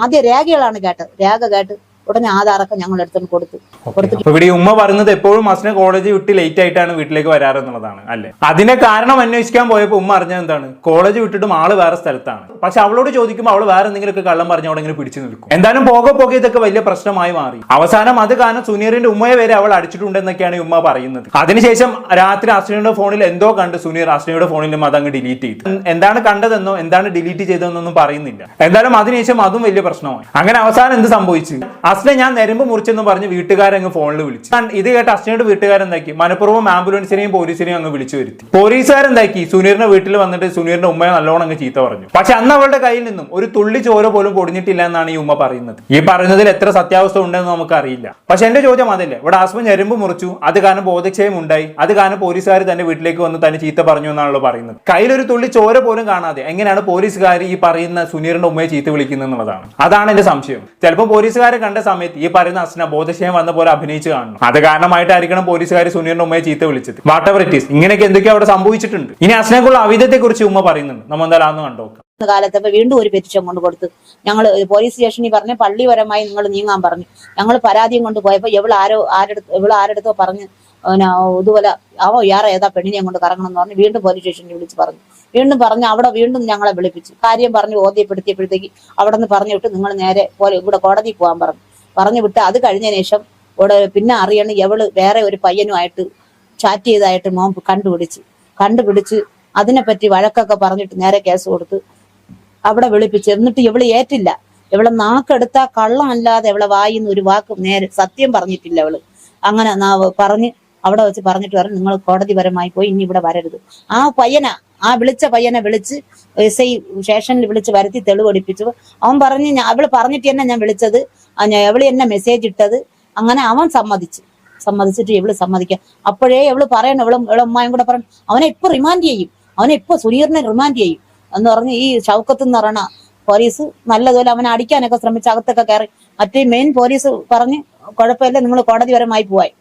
ആദ്യ രേഖകളാണ് കേട്ടത്. രേഖ കേട്ട് ഉടനെ ആധാറൊക്കെ ഞങ്ങൾ എടുത്തുകൊണ്ട് കൊടുത്തു കൊടുത്തിട്ട് ഇവിടെ ഈ ഉമ്മ പറയുന്നത് എപ്പോഴും അസിനെ കോളേജ് വിട്ട് ലേറ്റ് ആയിട്ടാണ് വീട്ടിലേക്ക് വരാറെന്നുള്ളതാണ് അല്ലെ? അതിനെ കാരണം അന്വേഷിക്കാൻ പോയപ്പോൾ ഉമ്മ അറിഞ്ഞത് എന്താണ്? കോളേജ് വിട്ടിട്ടും ആൾ വേറെ സ്ഥലത്താണ്. പക്ഷെ അവളോട് ചോദിക്കുമ്പോൾ അവൾ വേറെ എന്തെങ്കിലുമൊക്കെ കള്ളം പറഞ്ഞ അവിടെ ഇങ്ങനെ പിടിച്ചു നിൽക്കും. എന്തായാലും പോകെ പോകെ ഇതൊക്കെ വലിയ പ്രശ്നമായി മാറി. അവസാനം അത് കാരണം സുനീറിന്റെ ഉമ്മയെ വരെ അവൾ അടിച്ചിട്ടുണ്ടെന്നൊക്കെയാണ് ഉമ്മ പറയുന്നത്. അതിനുശേഷം രാത്രി അസ്നയുടെ ഫോണിൽ എന്തോ കണ്ട് സുനീർ അസ്നയുടെ ഫോണിലും അത് അങ്ങ് ഡിലീറ്റ് ചെയ്തു. എന്താണ് കണ്ടതെന്നോ എന്താണ് ഡിലീറ്റ് ചെയ്തതെന്നൊന്നും പറയുന്നില്ല. എന്തായാലും അതിനുശേഷം അതും വലിയ പ്രശ്നമായി. അങ്ങനെ അവസാനം എന്ത് സംഭവിച്ചു? അസ്ന ഞാൻ നെരുമ്പ് മുറിച്ചെന്ന് പറഞ്ഞ് വീട്ടുകാരങ്ങ് ഫോണിൽ വിളിച്ചു. ഇത് കേട്ട് അസ്നയുടെ വീട്ടുകാരെന്താക്കി? മനഃപൂർവം ആംബുലൻസിനെയും പോലീസിനെയും അങ്ങ് വിളിച്ചു വരുത്തി. പോലീസുകാരെന്താക്കി? സുനീറിന്റെ വീട്ടിൽ വന്നിട്ട് സുനീറിന്റെ ഉമ്മയെ നല്ലോണം അങ്ങ് ചീത്ത പറഞ്ഞു. പക്ഷെ അന്ന് അവളുടെ കയ്യിൽ നിന്നും ഒരു തുള്ളി ചോര പോലും പൊടിഞ്ഞിട്ടില്ല എന്നാണ് ഈ ഉമ്മ പറയുന്നത്. ഈ പറയുന്നതിൽ എത്ര സത്യാവസ്ഥ ഉണ്ടെന്ന് നമുക്ക് അറിയില്ല പക്ഷെ എന്റെ ചോദ്യം അതല്ലേ? ഇവിടെ ആസ്മ ഞെരുമ്പ് മുറിച്ചു. അത് കാരണം ബോധക്ഷയം ഉണ്ടായി. അത് കാരണം പോലീസുകാർ തന്റെ വീട്ടിലേക്ക് വന്ന് തന്നെ ചീത്ത പറഞ്ഞു എന്നാണല്ലോ പറയുന്നത്. കയ്യിലൊരു തുള്ളി ചോര പോലും കാണാതെ എങ്ങനെയാണ് പോലീസുകാർ ഈ പറയുന്ന സുനീറിന്റെ ഉമ്മയെ ചീത്ത വിളിക്കുന്നത് എന്നുള്ളതാണ് അതാണ് എന്റെ സംശയം. ചിലപ്പോൾ പോലീസുകാരെ കണ്ട സമയത്ത് ഈ പറയുന്ന അസ്ന ബോധക്ഷയം വന്ന പോലെ അഭിനയിച്ച് കാണണം. അത് കാരണമായിട്ടായിരിക്കണം പോലീസുകാർ സുനീറിന്റെ ഉമ്മയെ ചീത്ത വിളിച്ചത്. വാട്ട് എവർ ഇറ്റ് ഈസ് ഇങ്ങനെയൊക്കെ എന്തൊക്കെയോ അവിടെ സംഭവിച്ചിട്ടുണ്ട്. ഇനി അസ്നക്കുള്ള അവിധത്തെ കുറിച്ച് ഉമ്മ പറയുന്നുണ്ട്. നമ്മൾ എന്തായാലും അന്ന് കണ്ടോക്കാം കാലത്തപ്പോ വീണ്ടും ഒരു പെറ്റിഷൻ കൊണ്ട് കൊടുത്ത് ഞങ്ങൾ പോലീസ് സ്റ്റേഷനിൽ പറഞ്ഞ് പള്ളിപരമായി നിങ്ങൾ നീങ്ങാൻ പറഞ്ഞു. ഞങ്ങൾ പരാതിയും കൊണ്ട് പോയപ്പോ എവിടെ ആരോ ആരെടുത്ത് എവിടെ ആരെടുത്തോ പറഞ്ഞ് ഇതുപോലെ അവ വേറെ ഏതാ പെണ്ണിനെയും കൊണ്ട് കറങ്ങണം എന്ന് പറഞ്ഞ് വീണ്ടും പോലീസ് സ്റ്റേഷനിൽ വിളിച്ച് പറഞ്ഞു. വീണ്ടും പറഞ്ഞ് അവിടെ വീണ്ടും ഞങ്ങളെ വിളിപ്പിച്ചു. കാര്യം പറഞ്ഞ് ബോധ്യപ്പെടുത്തിയപ്പോഴത്തേക്ക് അവിടെ നിന്ന് പറഞ്ഞു വിട്ട് നിങ്ങൾ നേരെ പോലെ ഇവിടെ കോടതിയിൽ പോകാൻ പറഞ്ഞു. പറഞ്ഞു വിട്ട് അത് കഴിഞ്ഞ ശേഷം ഇവിടെ പിന്നെ അറിയണം എവൾ വേറെ ഒരു പയ്യനുമായിട്ട് ചാറ്റ് ചെയ്തതായിട്ട് മോൻ കണ്ടുപിടിച്ച്. കണ്ടുപിടിച്ച് അതിനെപ്പറ്റി വഴക്കൊക്കെ പറഞ്ഞിട്ട് നേരെ കേസ് കൊടുത്ത് അവിടെ വിളിപ്പിച്ച്. എന്നിട്ട് ഇവൾ ഏറ്റില്ല. ഇവളെ നാക്കെടുത്താ കള്ളമല്ലാതെ ഇവളെ വായിന്ന് ഒരു വാക്ക് നേരെ സത്യം പറഞ്ഞിട്ടില്ല അവൾ അങ്ങനെ പറഞ്ഞ് അവിടെ വെച്ച് പറഞ്ഞിട്ട് പറഞ്ഞു നിങ്ങൾ കോടതിപരമായി പോയി ഇനി ഇവിടെ വരരുത്. ആ പയ്യനെ ആ വിളിച്ച പയ്യനെ വിളിച്ച് എസ് ഐ സ്റ്റേഷനിൽ വിളിച്ച് വരുത്തി തെളിവെടുപ്പിച്ചു. അവൻ പറഞ്ഞ് അവൾ പറഞ്ഞിട്ട് തന്നെ ഞാൻ വിളിച്ചത്. എവൾ എന്നെ മെസ്സേജ് ഇട്ടത്. അങ്ങനെ അവൻ സമ്മതിച്ചു. സമ്മതിച്ചിട്ട് ഇവൾ സമ്മതിക്കാം. അപ്പോഴേ ഇവൾ പറയണം ഇവളും ഇവളെ ഉമ്മായും കൂടെ പറയണം അവനെ ഇപ്പൊ റിമാൻഡ് ചെയ്യും. അവനെ ഇപ്പൊ സുനീറിനെ റിമാൻഡ് ചെയ്യും. എന്ന് പറഞ്ഞ് ഈ ഷൗക്കത്ത് എന്ന് പറയണ പോലീസ് നല്ലതുപോലെ അവനെ അടിക്കാനൊക്കെ ശ്രമിച്ച് അകത്തൊക്കെ കയറി. മറ്റേ മെയിൻ പോലീസ് പറഞ്ഞ് കുഴപ്പമില്ല നിങ്ങൾ കോടതിപരമായി പോവായി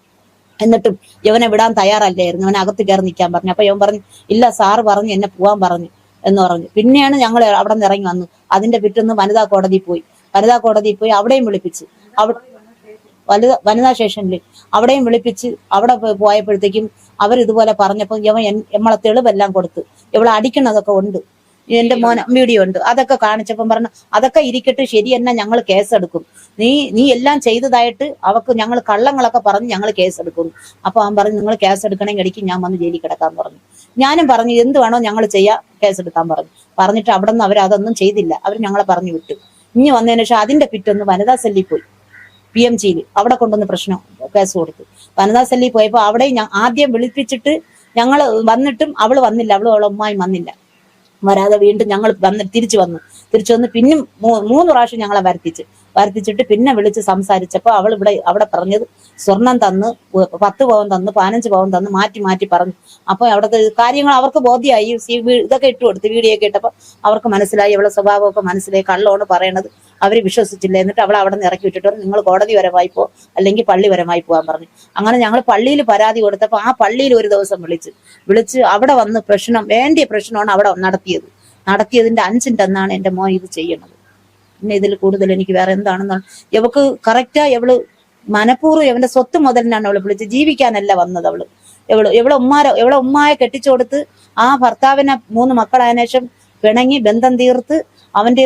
എന്നിട്ടും യവനെ വിടാൻ തയ്യാറല്ലായിരുന്നു. അവനെ അകത്ത് കയറി നിൽക്കാൻ പറഞ്ഞു. അപ്പൊ യവൻ പറഞ്ഞു ഇല്ല സാറ് പറഞ്ഞു എന്നെ പോവാൻ പറഞ്ഞു എന്ന് പറഞ്ഞു. പിന്നെയാണ് ഞങ്ങൾ അവിടെ നിന്ന് ഇറങ്ങി വന്നു അതിന്റെ പിറ്റേന്ന് വനിതാ കോടതിയിൽ പോയി. വനിതാ കോടതിയിൽ പോയി അവിടെയും വിളിപ്പിച്ച്. അവിടെ വനിത വനിതാ സ്റ്റേഷനിൽ അവിടെയും വിളിപ്പിച്ച് അവിടെ പോയപ്പോഴത്തേക്കും അവരിതുപോലെ പറഞ്ഞപ്പോൾ യവൻ എമ്മളെ തെളിവെല്ലാം കൊടുത്ത്. ഇവളെ അടിക്കണതൊക്കെ ഉണ്ട്. എന്റെ മോൻ വീഡിയോ ഉണ്ട് അതൊക്കെ കാണിച്ചപ്പം പറഞ്ഞു അതൊക്കെ ഇരിക്കട്ടെ ശരി എന്നാ ഞങ്ങൾ കേസെടുക്കും. നീ നീ എല്ലാം ചെയ്തതായിട്ട് അവക്ക് ഞങ്ങൾ കള്ളങ്ങളൊക്കെ പറഞ്ഞ് ഞങ്ങൾ കേസെടുക്കും അപ്പൊ അവൻ പറഞ്ഞു നിങ്ങൾ കേസ് എടുക്കണമെങ്കിൽ ഇടയ്ക്ക് ഞാൻ വന്ന് ജയിലിൽ കിടക്കാൻ പറഞ്ഞു. ഞാനും പറഞ്ഞു എന്ത് വേണോ ഞങ്ങൾ ചെയ്യാം കേസെടുക്കാൻ പറഞ്ഞു. പറഞ്ഞിട്ട് അവിടെ നിന്ന് അവർ അതൊന്നും ചെയ്തില്ല. അവർ ഞങ്ങളെ പറഞ്ഞു വിട്ടു. ഇനി വന്നതിന് ശേഷം അതിന്റെ പിറ്റൊന്ന് വനിതാ സെല്ലിൽ പോയി പി എം ജിയിൽ അവിടെ കൊണ്ടുവന്ന് പ്രശ്നം കേസ് കൊടുത്തു. വനിതാ സെല്ലിൽ പോയപ്പോ അവിടെ ആദ്യം വിളിപ്പിച്ചിട്ട് ഞങ്ങൾ വന്നിട്ടും അവൾ വന്നില്ല. അവൾ അവളെ ഉമ്മായും വന്നില്ല. വരാതെ വീണ്ടും ഞങ്ങൾ വന്ന് തിരിച്ചു വന്നു. തിരിച്ചു വന്ന് പിന്നും മൂന്ന് പ്രാവശ്യം ഞങ്ങളെ വരുത്തിച്ച്. വരുത്തിച്ചിട്ട് പിന്നെ വിളിച്ച് സംസാരിച്ചപ്പോൾ അവൾ ഇവിടെ അവിടെ പറഞ്ഞത് സ്വർണം തന്ന് പത്ത് പവൻ തന്ന് പതിനഞ്ച് പവൻ തന്ന് മാറ്റി മാറ്റി പറഞ്ഞു. അപ്പൊ അവിടുത്തെ കാര്യങ്ങൾ അവർക്ക് ബോധ്യമായി. ഇതൊക്കെ ഇട്ട് കൊടുത്ത് വീഡിയോ ഒക്കെ ഇട്ടപ്പോൾ അവർക്ക് മനസ്സിലായി. അവളെ സ്വഭാവമൊക്കെ മനസ്സിലായി. കള്ളമാണ് പറയണത്. അവർ വിശ്വസിച്ചില്ല? എന്നിട്ട് അവൾ അവിടെ നിന്ന് ഇറക്കി വിട്ടിട്ട് നിങ്ങൾ കോടതി വരമായി പോ അല്ലെങ്കിൽ പള്ളി വരമായി പോകാൻ പറഞ്ഞു. അങ്ങനെ ഞങ്ങൾ പള്ളിയിൽ പരാതി കൊടുത്തപ്പോൾ ആ പള്ളിയിൽ ഒരു ദിവസം വിളിച്ച് വിളിച്ച് അവിടെ വന്ന് പ്രശ്നം വേണ്ടിയ പ്രശ്നമാണ് അവിടെ നടത്തിയത്. നടത്തിയതിന്റെ അഞ്ചിന്റെ എന്നാണ് എന്റെ മോൻ ഇത് ചെയ്യണത്. പിന്നെ ഇതിൽ കൂടുതൽ എനിക്ക് വേറെ എന്താണെന്നാണ് ഇവക്ക് കറക്റ്റാ ഇവൾ മനഃപൂർവം ഇവന്റെ സ്വത്ത് മുതലിനാണ് അവൾ വിളിച്ച് ജീവിക്കാനല്ല വന്നത് അവൾ. എവൾ എവിടെ ഉമ്മാര എവിടെ ഉമ്മായ കെട്ടിച്ചു കൊടുത്ത് ആ ഭർത്താവിനെ മൂന്ന് മക്കളായ ശേഷം പിണങ്ങി ബന്ധം തീർത്ത് അവന്റെ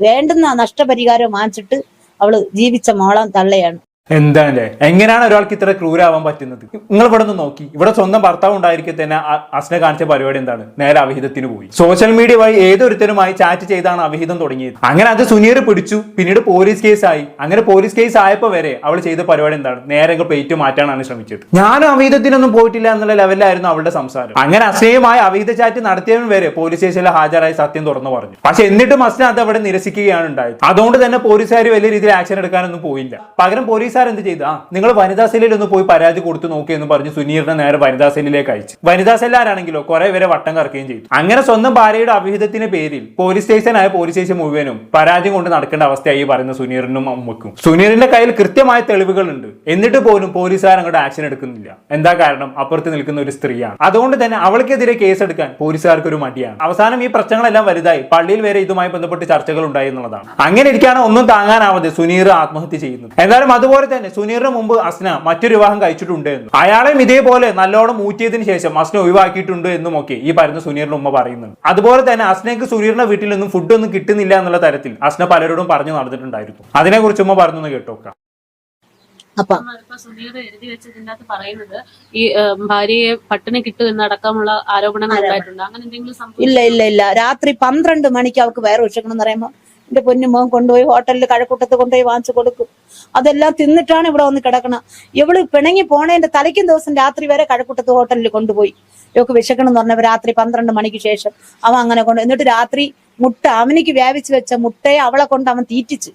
വേണ്ടുന്ന നഷ്ടപരിഹാരം വാങ്ങിച്ചിട്ട് അവൾ ജീവിച്ച മോളം തള്ളയാണ്. എന്താണല്ലേ? എങ്ങനെയാണ് ഒരാൾക്ക് ഇത്ര ക്രൂരാവാൻ പറ്റുന്നത്? നിങ്ങൾ ഇവിടെ നിന്ന് നോക്കി. ഇവിടെ സ്വന്തം ഭർത്താവ് ഉണ്ടായിരിക്കെ തന്നെ അസ്നെ കാണിച്ച പരിപാടി എന്താണ്? നേരെ അവിഹിതത്തിന് പോയി. സോഷ്യൽ മീഡിയ വഴി ഏതൊരുത്തരുമായി ചാറ്റ് ചെയ്താണ് അവിഹിതം തുടങ്ങിയത്? അങ്ങനെ അത് സുനീർ പിടിച്ചു. പിന്നീട് പോലീസ് കേസായി. അങ്ങനെ പോലീസ് കേസ് ആയപ്പോ വരെ അവൾ ചെയ്ത പരിപാടി എന്താണ്? നേരെ പ്ലേറ്റ് മാറ്റാനാണ് ശ്രമിച്ചത്. ഞാനും അവിഹിതത്തിനൊന്നും പോയിട്ടില്ല എന്നുള്ള ലെവലിലായിരുന്നു അവളുടെ സംസാരം. അങ്ങനെ അസ്നയുമായി അവിഹിത ചാറ്റ് നടത്തിയവൻ വരെ പോലീസ് സ്റ്റേഷനിൽ ഹാജരായി സത്യം തുറന്നു പറഞ്ഞു. പക്ഷെ എന്നിട്ടും അസ്ന അത് അവിടെ നിരസിക്കുകയാണ് ഉണ്ടായത്. അതുകൊണ്ട് തന്നെ പോലീസുകാർ വലിയ രീതിയിൽ ആക്ഷൻ എടുക്കാനൊന്നും പോയില്ല. പകരം പോലീസുകാർ എന്ത് ചെയ്തു? ആ നിങ്ങൾ വനിതാ സെല്ലിൽ ഒന്ന് പോയി പരാതി കൊടുത്തു നോക്കി എന്ന് പറഞ്ഞ് സുനീറിനെ നേരെ വനിതാ സെല്ലിലേക്ക് അയച്ചു. വനിതാ സെല്ലാരാണെങ്കിലോ കുറെ പേരെ വട്ടം കറക്കുകയും ചെയ്തു. അങ്ങനെ സ്വന്തം ഭാര്യയുടെ അവിഹിതത്തിന്റെ പേരിൽ പോലീസ് സ്റ്റേഷനായ പോലീസ് സ്റ്റേഷൻ മുഴുവനും പരാതി കൊണ്ട് നടക്കേണ്ട അവസ്ഥയായി പറയുന്ന സുനീറിനും അമ്മക്കും സുനീറിന്റെ കയ്യിൽ കൃത്യമായ തെളിവുകളുണ്ട്. എന്നിട്ട് പോലും പോലീസുകാർ അങ്ങോട്ട് ആക്ഷൻ എടുക്കുന്നില്ല. എന്താ കാരണം? അപ്പുറത്ത് നിൽക്കുന്ന ഒരു സ്ത്രീയാണ്. അതുകൊണ്ട് തന്നെ അവൾക്കെതിരെ കേസെടുക്കാൻ പോലീസുകാർക്ക് ഒരു മടിയാണ്. അവസാനം ഈ പ്രശ്നങ്ങളെല്ലാം വലുതായി. പള്ളിയിൽ വരെ ഇതുമായി ബന്ധപ്പെട്ട് ചർച്ചകൾ ഉണ്ടായി എന്നുള്ളതാണ്. അങ്ങനെ ഇരിക്കാണ് ഒന്നും താങ്ങാനാവാതെ സുനീർ ആത്മഹത്യ ചെയ്യുന്നത്. എന്തായാലും അതുപോലെ തന്നെ സുനീറിന് മുമ്പ് അസ്ന മറ്റൊരു വിവാഹം കഴിച്ചിട്ടുണ്ട് എന്നും. അയാളെയും ഇതേപോലെ നല്ലോണം ഊറ്റിയതിനു ശേഷം അസ്ന ഒഴിവാക്കിയിട്ടുണ്ട് എന്നും ഒക്കെ ഈ പറയുന്ന സുനീറിന്റെ ഉമ്മ പറയുന്നുണ്ട്. അതുപോലെ തന്നെ അസ്നയ്ക്ക് സുനീറിന്റെ വീട്ടിൽ നിന്നും ഫുഡ് ഒന്നും കിട്ടുന്നില്ല എന്നുള്ള തരത്തിൽ അസ്ന പലരോടും പറഞ്ഞു നടന്നിട്ടുണ്ടായിരുന്നു. അതിനെക്കുറിച്ച് ഉമ്മ പറഞ്ഞു കേട്ടോക്കാം. അപ്പൊ ഇപ്പൊ സുനീർ എഴുതി വെച്ചതിന്റെ അകത്ത് പറയുന്നത് ഈ ഭാര്യയെ പട്ടിണി കിട്ടും ആരോപണങ്ങൾ ഉണ്ടായിട്ടുണ്ട്. അങ്ങനെ എന്തെങ്കിലും സംഭവം ഇല്ല ഇല്ല ഇല്ല. രാത്രി പന്ത്രണ്ട് മണിക്ക് അവർക്ക് വയറ് ഉച്ചക്കണം എന്ന് പറയുമ്പോ എന്റെ പൊന്നുമോൻ കൊണ്ടുപോയി ഹോട്ടലിൽ കഴക്കൂട്ടത്ത് കൊണ്ടുപോയി വാങ്ങിച്ചു കൊടുക്കും. അതെല്ലാം തിന്നിട്ടാണ് ഇവിടെ വന്ന് കിടക്കണം. ഇവൾ പിണങ്ങി പോണേന്റെ തലയ്ക്കും ദിവസം രാത്രി വരെ കഴക്കൂട്ടത്ത് ഹോട്ടലിൽ കൊണ്ടുപോയി. ഇവക്ക് വിശക്കണം എന്ന് പറഞ്ഞപ്പോ രാത്രി പന്ത്രണ്ട് മണിക്ക് ശേഷം അവൻ അങ്ങനെ കൊണ്ട് എന്നിട്ട് രാത്രി മുട്ട അവനിക്ക് വ്യാപിച്ചു വെച്ച മുട്ടയെ അവളെ കൊണ്ട് അവൻ തീറ്റിച്ച്.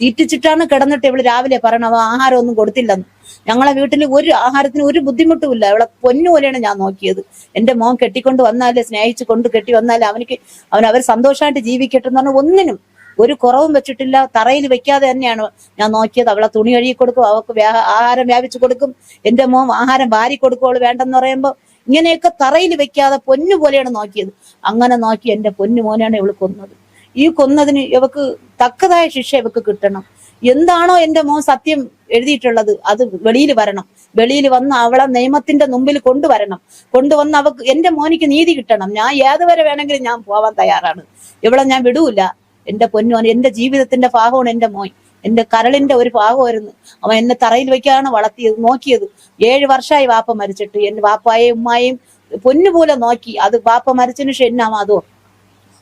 തീറ്റിച്ചിട്ടാണ് കിടന്നിട്ട് ഇവൾ രാവിലെ പറയണം അവൻ ആഹാരം ഒന്നും കൊടുത്തില്ലെന്ന്. ഞങ്ങളെ വീട്ടിൽ ഒരു ആഹാരത്തിന് ഒരു ബുദ്ധിമുട്ടുമില്ല അവളെ പൊന്നു പോലെയാണ് ഞാൻ നോക്കിയത്. എന്റെ മോൻ കെട്ടിക്കൊണ്ട് വന്നാലേ സ്നേഹിച്ച് കൊണ്ട് കെട്ടി വന്നാലേ അവനിക്ക് അവൻ അവർ സന്തോഷമായിട്ട് ജീവിക്കട്ടെ എന്ന് പറഞ്ഞാൽ ഒന്നിനും ഒരു കുറവും വെച്ചിട്ടില്ല തറയിൽ വെക്കാതെ തന്നെയാണ് ഞാൻ നോക്കിയത്. അവളെ തുണി കഴുകി കൊടുക്കും അവൾക്ക് ആഹാരം വ്യാപിച്ചു കൊടുക്കും. എന്റെ മോൻ ആഹാരം വാരി കൊടുക്കും അവൾ വേണ്ടെന്ന് പറയുമ്പോ ഇങ്ങനെയൊക്കെ തറയിൽ വെക്കാതെ പൊന്നു പോലെയാണ് നോക്കിയത്. അങ്ങനെ നോക്കി എന്റെ പൊന്നു മോനെയാണ് ഇവൾ കൊന്നത്. ഈ കൊന്നതിന് ഇവക്ക് തക്കതായ ശിക്ഷ ഇവക്ക് കിട്ടണം. എന്താണോ എന്റെ മോൻ സത്യം എഴുതിയിട്ടുള്ളത് അത് വെളിയിൽ വരണം. വെളിയിൽ വന്ന് അവളെ നിയമത്തിന്റെ മുമ്പിൽ കൊണ്ടുവരണം. കൊണ്ടുവന്ന് അവക്ക് എന്റെ മോനിക്ക് നീതി കിട്ടണം. ഞാൻ ഏതുവരെ വേണമെങ്കിലും ഞാൻ പോവാൻ തയ്യാറാണ്. ഇവളെ ഞാൻ വിടൂല. എന്റെ പൊന്നോൻ എന്റെ ജീവിതത്തിന്റെ ഭാഗമാണ് എന്റെ മോൻ. എന്റെ കരളിന്റെ ഒരു ഭാഗമായിരുന്നു. അവൻ എന്നെ തറയിൽ വെക്കാണ് വളർത്തിയത് നോക്കിയത്. ഏഴ് വർഷമായി വാപ്പ മരിച്ചിട്ട് എന്റെ വാപ്പായെയും ഉമ്മായെയും പൊന്നുപോലെ നോക്കി. അത് വാപ്പ മരിച്ചതിന് ശേഷം എന്നാ അതോ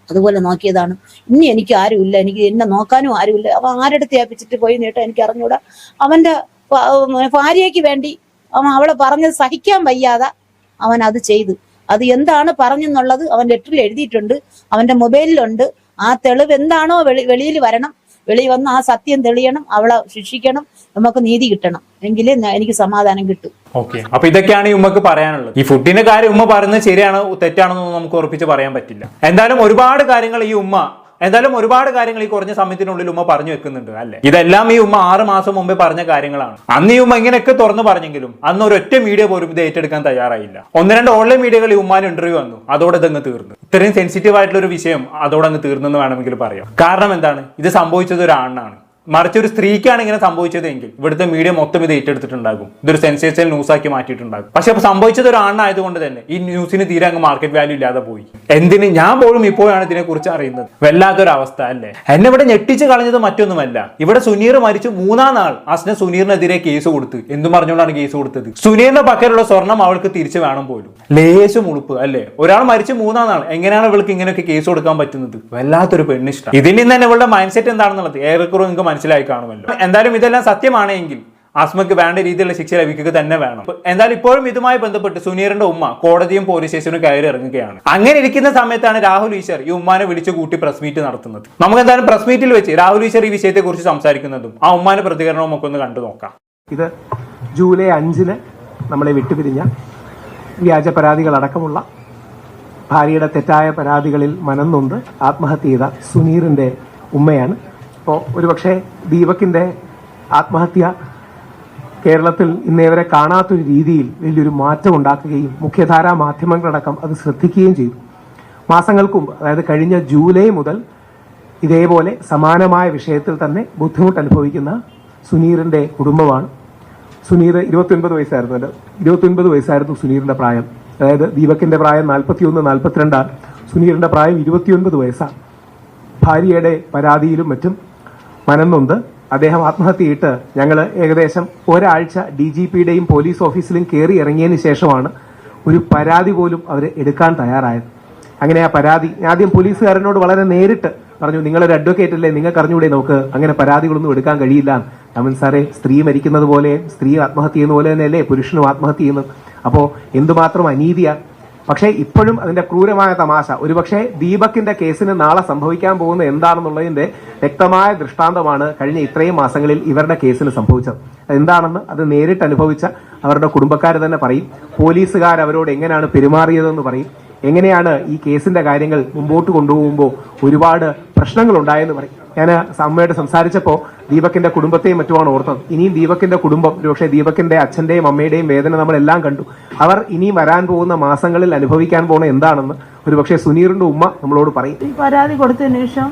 അതുപോലെ നോക്കിയതാണ്. ഇനി എനിക്ക് ആരുമില്ല എനിക്ക് എന്നെ നോക്കാനും ആരുമില്ല അവൻ ആരെടുത്ത് ഏൽപ്പിച്ചിട്ട് പോയി നീട്ടാ എനിക്ക് അറിഞ്ഞൂടാ. അവന്റെ ഭാര്യയ്ക്ക് വേണ്ടി അവൻ അവളെ പറഞ്ഞത് സഹിക്കാൻ വയ്യാതെ അവൻ അത് ചെയ്തു. അത് എന്താണ് പറഞ്ഞെന്നുള്ളത് അവൻ ലെറ്ററിൽ എഴുതിയിട്ടുണ്ട്. അവന്റെ മൊബൈലിലുണ്ട് ആ തെളിവ് എന്താണോ വെളി വെളിയിൽ വരണം. വെളി വന്ന് ആ സത്യം തെളിയണം. അവളെ ശിക്ഷിക്കണം. നമുക്ക് നീതി കിട്ടണം. എങ്കിലേ എനിക്ക് സമാധാനം കിട്ടും. ഓക്കെ. അപ്പൊ ഇതൊക്കെയാണ് ഈ ഉമ്മക്ക് പറയാനുള്ളത്. ഈ ഫുഡിന്റെ കാര്യം ഉമ്മ പറയുന്നത് ശരിയാണോ തെറ്റാണെന്നൊന്നും നമുക്ക് ഉറപ്പിച്ച് പറയാൻ പറ്റില്ല. എന്തായാലും ഒരുപാട് കാര്യങ്ങൾ ഈ ഉമ്മ എന്തായാലും ഒരുപാട് കാര്യങ്ങൾ ഈ കുറഞ്ഞ സമയത്തിനുള്ളിൽ ഉമ്മ പറഞ്ഞു വെക്കുന്നുണ്ട് അല്ലെ? ഇതെല്ലാം ഈ ഉമ്മ ആറ് മാസം മുമ്പേ പറഞ്ഞ കാര്യങ്ങളാണ്. അന്ന് ഈ ഉമ്മ ഇങ്ങനെയൊക്കെ തുറന്നു പറഞ്ഞെങ്കിലും അന്ന് ഒരൊറ്റ മീഡിയ പോലും ഇത് ഏറ്റെടുക്കാൻ തയ്യാറായില്ല. ഒന്ന് രണ്ട് ഓൺലൈൻ മീഡിയകൾ ഈ ഉമ്മാൻ ഇന്റർവ്യൂ വന്നു. അതോടെ ഇതങ്ങ് തീർന്നു. ഇത്രയും സെൻസിറ്റീവ് ആയിട്ടുള്ള ഒരു വിഷയം അതോടെ അങ്ങ് തീർന്നെന്ന് വേണമെങ്കിൽ പറയാം. കാരണം എന്താണ്? ഇത് സംഭവിച്ചത് ഒരു ആണിനാണ് മറിച്ച് ഒരു സ്ത്രീക്കാണ് ഇങ്ങനെ സംഭവിച്ചതെങ്കിൽ ഇവിടുത്തെ മീഡിയ മൊത്തം ഇത് ഏറ്റെടുത്തിട്ടുണ്ടാകും. ഇതൊരു സെൻസേഷണൽ ന്യൂസ് ആക്കി മാറ്റിയിട്ടുണ്ടാകും. പക്ഷെ അപ്പൊ സംഭവിച്ചത് ഒരു ആണായതുകൊണ്ട് തന്നെ ഈ ന്യൂസിന് തീരെ അങ്ങ് മാർക്കറ്റ് വാല്യൂ ഇല്ലാതെ പോയി. എന്തിന് ഞാൻ പോലും ഇപ്പോഴാണ് ഇതിനെ കുറിച്ച് അറിയുന്നത്. വല്ലാത്തൊരു അവസ്ഥ അല്ലേ? എന്നെ ഇവിടെ ഞെട്ടിച്ച് കളഞ്ഞത് മറ്റൊന്നുമല്ല. ഇവിടെ സുനീർ മരിച്ചു മൂന്നാം നാൾ അസ്ന സുനീറിനെതിരെ കേസ് കൊടുത്ത്. എന്തും പറഞ്ഞുകൊണ്ടാണ് കേസ് കൊടുത്തത്. സുനീറിന്റെ പക്കലുള്ള സ്വർണം അവൾക്ക് തിരിച്ചു വേണം പോലും. ലേശം ഉളുപ്പ് അല്ലേ? ഒരാൾ മരിച്ചു മൂന്നാം നാൾ എങ്ങനെയാണ് ഇവൾക്ക് ഇങ്ങനെയൊക്കെ കേസ് കൊടുക്കാൻ പറ്റുന്നത്? വല്ലാത്തൊരു പെണ്ണിഷ്ടം. ഇതിൽ നിന്ന് തന്നെ ഇവളുടെ മൈൻഡ് സെറ്റ് എന്താണെന്നുള്ളത് ഏറെക്കുറെ നിങ്ങൾക്ക് മനസ്സിലായി കാണുമല്ലോ. എന്തായാലും ഇതെല്ലാം സത്യമാണെങ്കിൽ ആസ്മയ്ക്ക് വേണ്ട രീതിയിലുള്ള ശിക്ഷ ലഭിക്കുക തന്നെ വേണം. എന്തായാലും ഇപ്പോഴും ഇതുമായി ബന്ധപ്പെട്ട് സുനീറിന്റെ ഉമ്മ കോടതിയും പോലീസ് സ്റ്റേഷനും കയറി ഇറങ്ങുകയാണ്. അങ്ങനെ ഇരിക്കുന്ന സമയത്താണ് രാഹുൽ ഈശ്വർ ഈ ഉമ്മാനെ വിളിച്ചു കൂട്ടി പ്രസ് മീറ്റ് നടത്തുന്നത്. നമുക്ക് എന്തായാലും പ്രസ് മീറ്റിൽ വെച്ച് രാഹുൽ ഈശ്വർ ഈ വിഷയത്തെ കുറിച്ച് സംസാരിക്കുന്നതും ആ ഉമ്മാന്റെ പ്രതികരണവും ഒക്കെ ഒന്ന് കണ്ടു നോക്കാം. ഇത് ജൂലൈ അഞ്ചിന് നമ്മളെ വിട്ടുപിരിഞ്ഞ വ്യാജ പരാതികളടക്കമുള്ള ഭാര്യയുടെ തെറ്റായ പരാതികളിൽ മനംനൊന്ത് ആത്മഹത്യ ചെയ്ത സുനീറിന്റെ ഉമ്മയാണ്. അപ്പോൾ ഒരുപക്ഷെ ദീപകിന്റെ ആത്മഹത്യ കേരളത്തിൽ ഇന്നേവരെ കാണാത്തൊരു രീതിയിൽ വലിയൊരു മാറ്റം ഉണ്ടാക്കുകയും മുഖ്യധാരാ മാധ്യമങ്ങളടക്കം അത് ശ്രദ്ധിക്കുകയും ചെയ്തു. മാസങ്ങൾക്കും അതായത് കഴിഞ്ഞ ജൂലൈ മുതൽ ഇതേപോലെ സമാനമായ വിഷയത്തിൽ തന്നെ ബുദ്ധിമുട്ട് അനുഭവിക്കുന്ന സുനീറിന്റെ കുടുംബമാണ്. സുനീർ ഇരുപത്തിയൊൻപത് വയസ്സായിരുന്നു. ഇരുപത്തിയൊൻപത് വയസ്സായിരുന്നു സുനീറിന്റെ പ്രായം. അതായത് ദീപകിന്റെ പ്രായം നാൽപ്പത്തിയൊന്ന് നാൽപ്പത്തിരണ്ടാണ്. സുനീറിന്റെ പ്രായം ഇരുപത്തിയൊൻപത് വയസ്സാണ്. ഭാര്യയുടെ പരാതിയിലും മറ്റും മനംനൊന്ത് അദ്ദേഹം ആത്മഹത്യയിട്ട് ഞങ്ങൾ ഏകദേശം ഒരാഴ്ച ഡി ജി പിയുടെയും പോലീസ് ഓഫീസിലും കയറി ഇറങ്ങിയതിന് ശേഷമാണ് ഒരു പരാതി പോലും അവർ എടുക്കാൻ തയ്യാറായത്. അങ്ങനെ ആ പരാതി ആദ്യം പോലീസുകാരനോട് വളരെ നേരിട്ട് പറഞ്ഞു നിങ്ങളൊരു അഡ്വക്കേറ്റ് അല്ലേ? നിങ്ങൾക്ക് അറിഞ്ഞൂടെ നോക്ക് അങ്ങനെ പരാതികളൊന്നും എടുക്കാൻ കഴിയില്ല. അമൻ സാറേ സ്ത്രീ മരിക്കുന്നത് പോലെ സ്ത്രീ ആത്മഹത്യ ചെയ്യുന്ന പോലെ തന്നെയല്ലേ പുരുഷനും ആത്മഹത്യ ചെയ്യുന്നത്? അപ്പോൾ എന്തുമാത്രം അനീതിയാണ് പക്ഷേ ഇപ്പോഴും അതിന്റെ ക്രൂരമായ തമാശ. ഒരുപക്ഷെ ദീപക്കിന്റെ കേസിന് നാളെ സംഭവിക്കാൻ പോകുന്ന എന്താണെന്നുള്ളതിന്റെ വ്യക്തമായ ദൃഷ്ടാന്തമാണ് കഴിഞ്ഞ ഇത്രയും മാസങ്ങളിൽ ഇവരുടെ കേസിന് സംഭവിച്ചത്. എന്താണെന്ന് അത് നേരിട്ട് അനുഭവിച്ച അവരുടെ കുടുംബക്കാർ തന്നെ പറയും. പോലീസുകാർ അവരോട് എങ്ങനെയാണ് പെരുമാറിയതെന്ന് പറയും. എങ്ങനെയാണ് ഈ കേസിന്റെ കാര്യങ്ങൾ മുമ്പോട്ട് കൊണ്ടുപോകുമ്പോൾ ഒരുപാട് പ്രശ്നങ്ങൾ ഉണ്ടായെന്ന് പറയും. ഞാൻ അമ്മയായിട്ട് സംസാരിച്ചപ്പോൾ ദീപക്കിന്റെ കുടുംബത്തെയും മറ്റുമാണ് ഓർത്തത്. ഇനിയും ദീപക്കിന്റെ കുടുംബം ഒരുപക്ഷെ ദീപക്കിന്റെ അച്ഛന്റെയും അമ്മയുടെയും വേദന നമ്മളെല്ലാം കണ്ടു. അവർ ഇനിയും വരാൻ പോകുന്ന മാസങ്ങളിൽ അനുഭവിക്കാൻ പോകുന്ന എന്താണെന്ന് ഒരുപക്ഷെ സുനീറിന്റെ ഉമ്മ നമ്മളോട് പറയും. ഈ പരാതി കൊടുത്തതിന് ശേഷം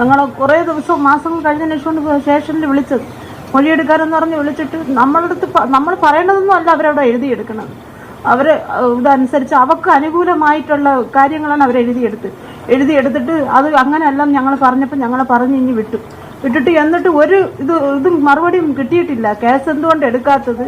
ഞങ്ങൾ കുറേ ദിവസം മാസങ്ങൾ കഴിഞ്ഞതിന് ശേഷമാണ് സ്റ്റേഷനിൽ വിളിച്ചത് മൊഴിയെടുക്കാരെന്ന് പറഞ്ഞ് വിളിച്ചിട്ട് നമ്മളടുത്ത് നമ്മൾ പറയേണ്ടതൊന്നും അല്ല അവരവിടെ എഴുതിയെടുക്കണം അവർ ഇതനുസരിച്ച് അവർക്ക് അനുകൂലമായിട്ടുള്ള കാര്യങ്ങളാണ് അവർ എഴുതിയെടുത്ത്. എഴുതിയെടുത്തിട്ട് അത് അങ്ങനെയല്ല ഞങ്ങൾ പറഞ്ഞപ്പോൾ ഞങ്ങൾ പറഞ്ഞ് ഇനി വിട്ടു. വിട്ടിട്ട് എന്നിട്ട് ഒരു ഇത് ഇതും മറുപടിയും കിട്ടിയിട്ടില്ല. കേസ് എന്തുകൊണ്ട് എടുക്കാത്തത്?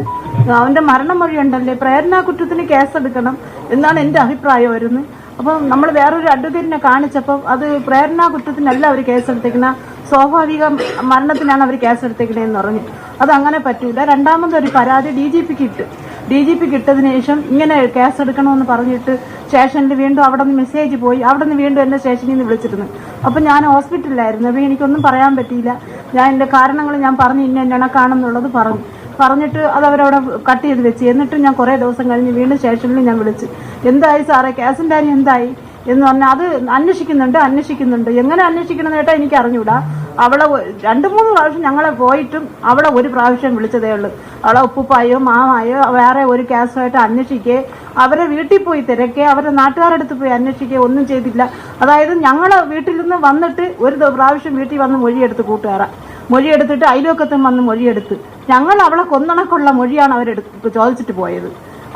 അവന്റെ മരണം വഴിയുണ്ടല്ലേ പ്രേരണാ കുറ്റത്തിന് കേസ് എടുക്കണം എന്നാണ് എന്റെ അഭിപ്രായം വരുന്നത്. അപ്പം നമ്മൾ വേറൊരു അഡ്വക്കേറ്റിനെ കാണിച്ചപ്പോൾ അത് പ്രേരണാ കുറ്റത്തിനല്ല അവർ കേസെടുത്തേക്കുന്ന. സ്വാഭാവിക മരണത്തിനാണ് അവർ കേസെടുത്തേക്കണേന്ന് പറഞ്ഞു. അത് അങ്ങനെ പറ്റൂല. രണ്ടാമതൊരു പരാതി ഡി ജി പിക്ക് ഇട്ട്. ഡി ജി പിക്ക് ഇട്ടതിന് ശേഷം ഇങ്ങനെ കേസെടുക്കണമെന്ന് പറഞ്ഞിട്ട് സ്റ്റേഷനിൽ വീണ്ടും അവിടെ നിന്ന് മെസ്സേജ് പോയി. അവിടെ നിന്ന് വീണ്ടും എന്നെ സ്റ്റേഷനിൽ നിന്ന് വിളിച്ചിരുന്നു. അപ്പം ഞാൻ ഹോസ്പിറ്റലിലായിരുന്നു. അപ്പം എനിക്കൊന്നും പറയാൻ പറ്റിയില്ല. ഞാൻ എന്റെ കാരണങ്ങൾ ഞാൻ പറഞ്ഞു ഇന്ന ഇണക്കാണെന്നുള്ളത് പറഞ്ഞു. പറഞ്ഞിട്ട് അത് അവരവിടെ കട്ട് ചെയ്ത് വെച്ച്. എന്നിട്ട് ഞാൻ കുറേ ദിവസം കഴിഞ്ഞ് വീണ്ടും സ്റ്റേഷനിൽ ഞാൻ വിളിച്ചു എന്തായി സാറേ? കേസിന്റെ കാര്യം എന്തായി? എന്ന് പറഞ്ഞാൽ അത് അന്വേഷിക്കുന്നുണ്ട് അന്വേഷിക്കുന്നുണ്ട്. എങ്ങനെ അന്വേഷിക്കണം കേട്ടാ എനിക്ക് അറിഞ്ഞൂടാ അവളെ രണ്ടു മൂന്ന് പ്രാവശ്യം ഞങ്ങളെ പോയിട്ടും അവളെ ഒരു പ്രാവശ്യം വിളിച്ചതേ ഉള്ളൂ. അവളെ ഉപ്പുപ്പായോ മാമായോ വേറെ ഒരു കേസുമായിട്ട് അന്വേഷിക്കേ അവരെ വീട്ടിൽ പോയി തിരക്കേ അവരെ നാട്ടുകാരടുത്ത് പോയി അന്വേഷിക്കേ ഒന്നും ചെയ്തില്ല. അതായത് ഞങ്ങളെ വീട്ടിൽ നിന്ന് വന്നിട്ട് ഒരു പ്രാവശ്യം വീട്ടിൽ വന്ന് മൊഴിയെടുത്ത് കൂട്ടുകാരാ. മൊഴിയെടുത്തിട്ട് അയൽവക്കത്തും വന്ന് മൊഴിയെടുത്ത്. ഞങ്ങൾ അവളെ കൊന്നണക്കുള്ള മൊഴിയാണ് അവരെടുത്ത് ചോദിച്ചിട്ട് പോയത്.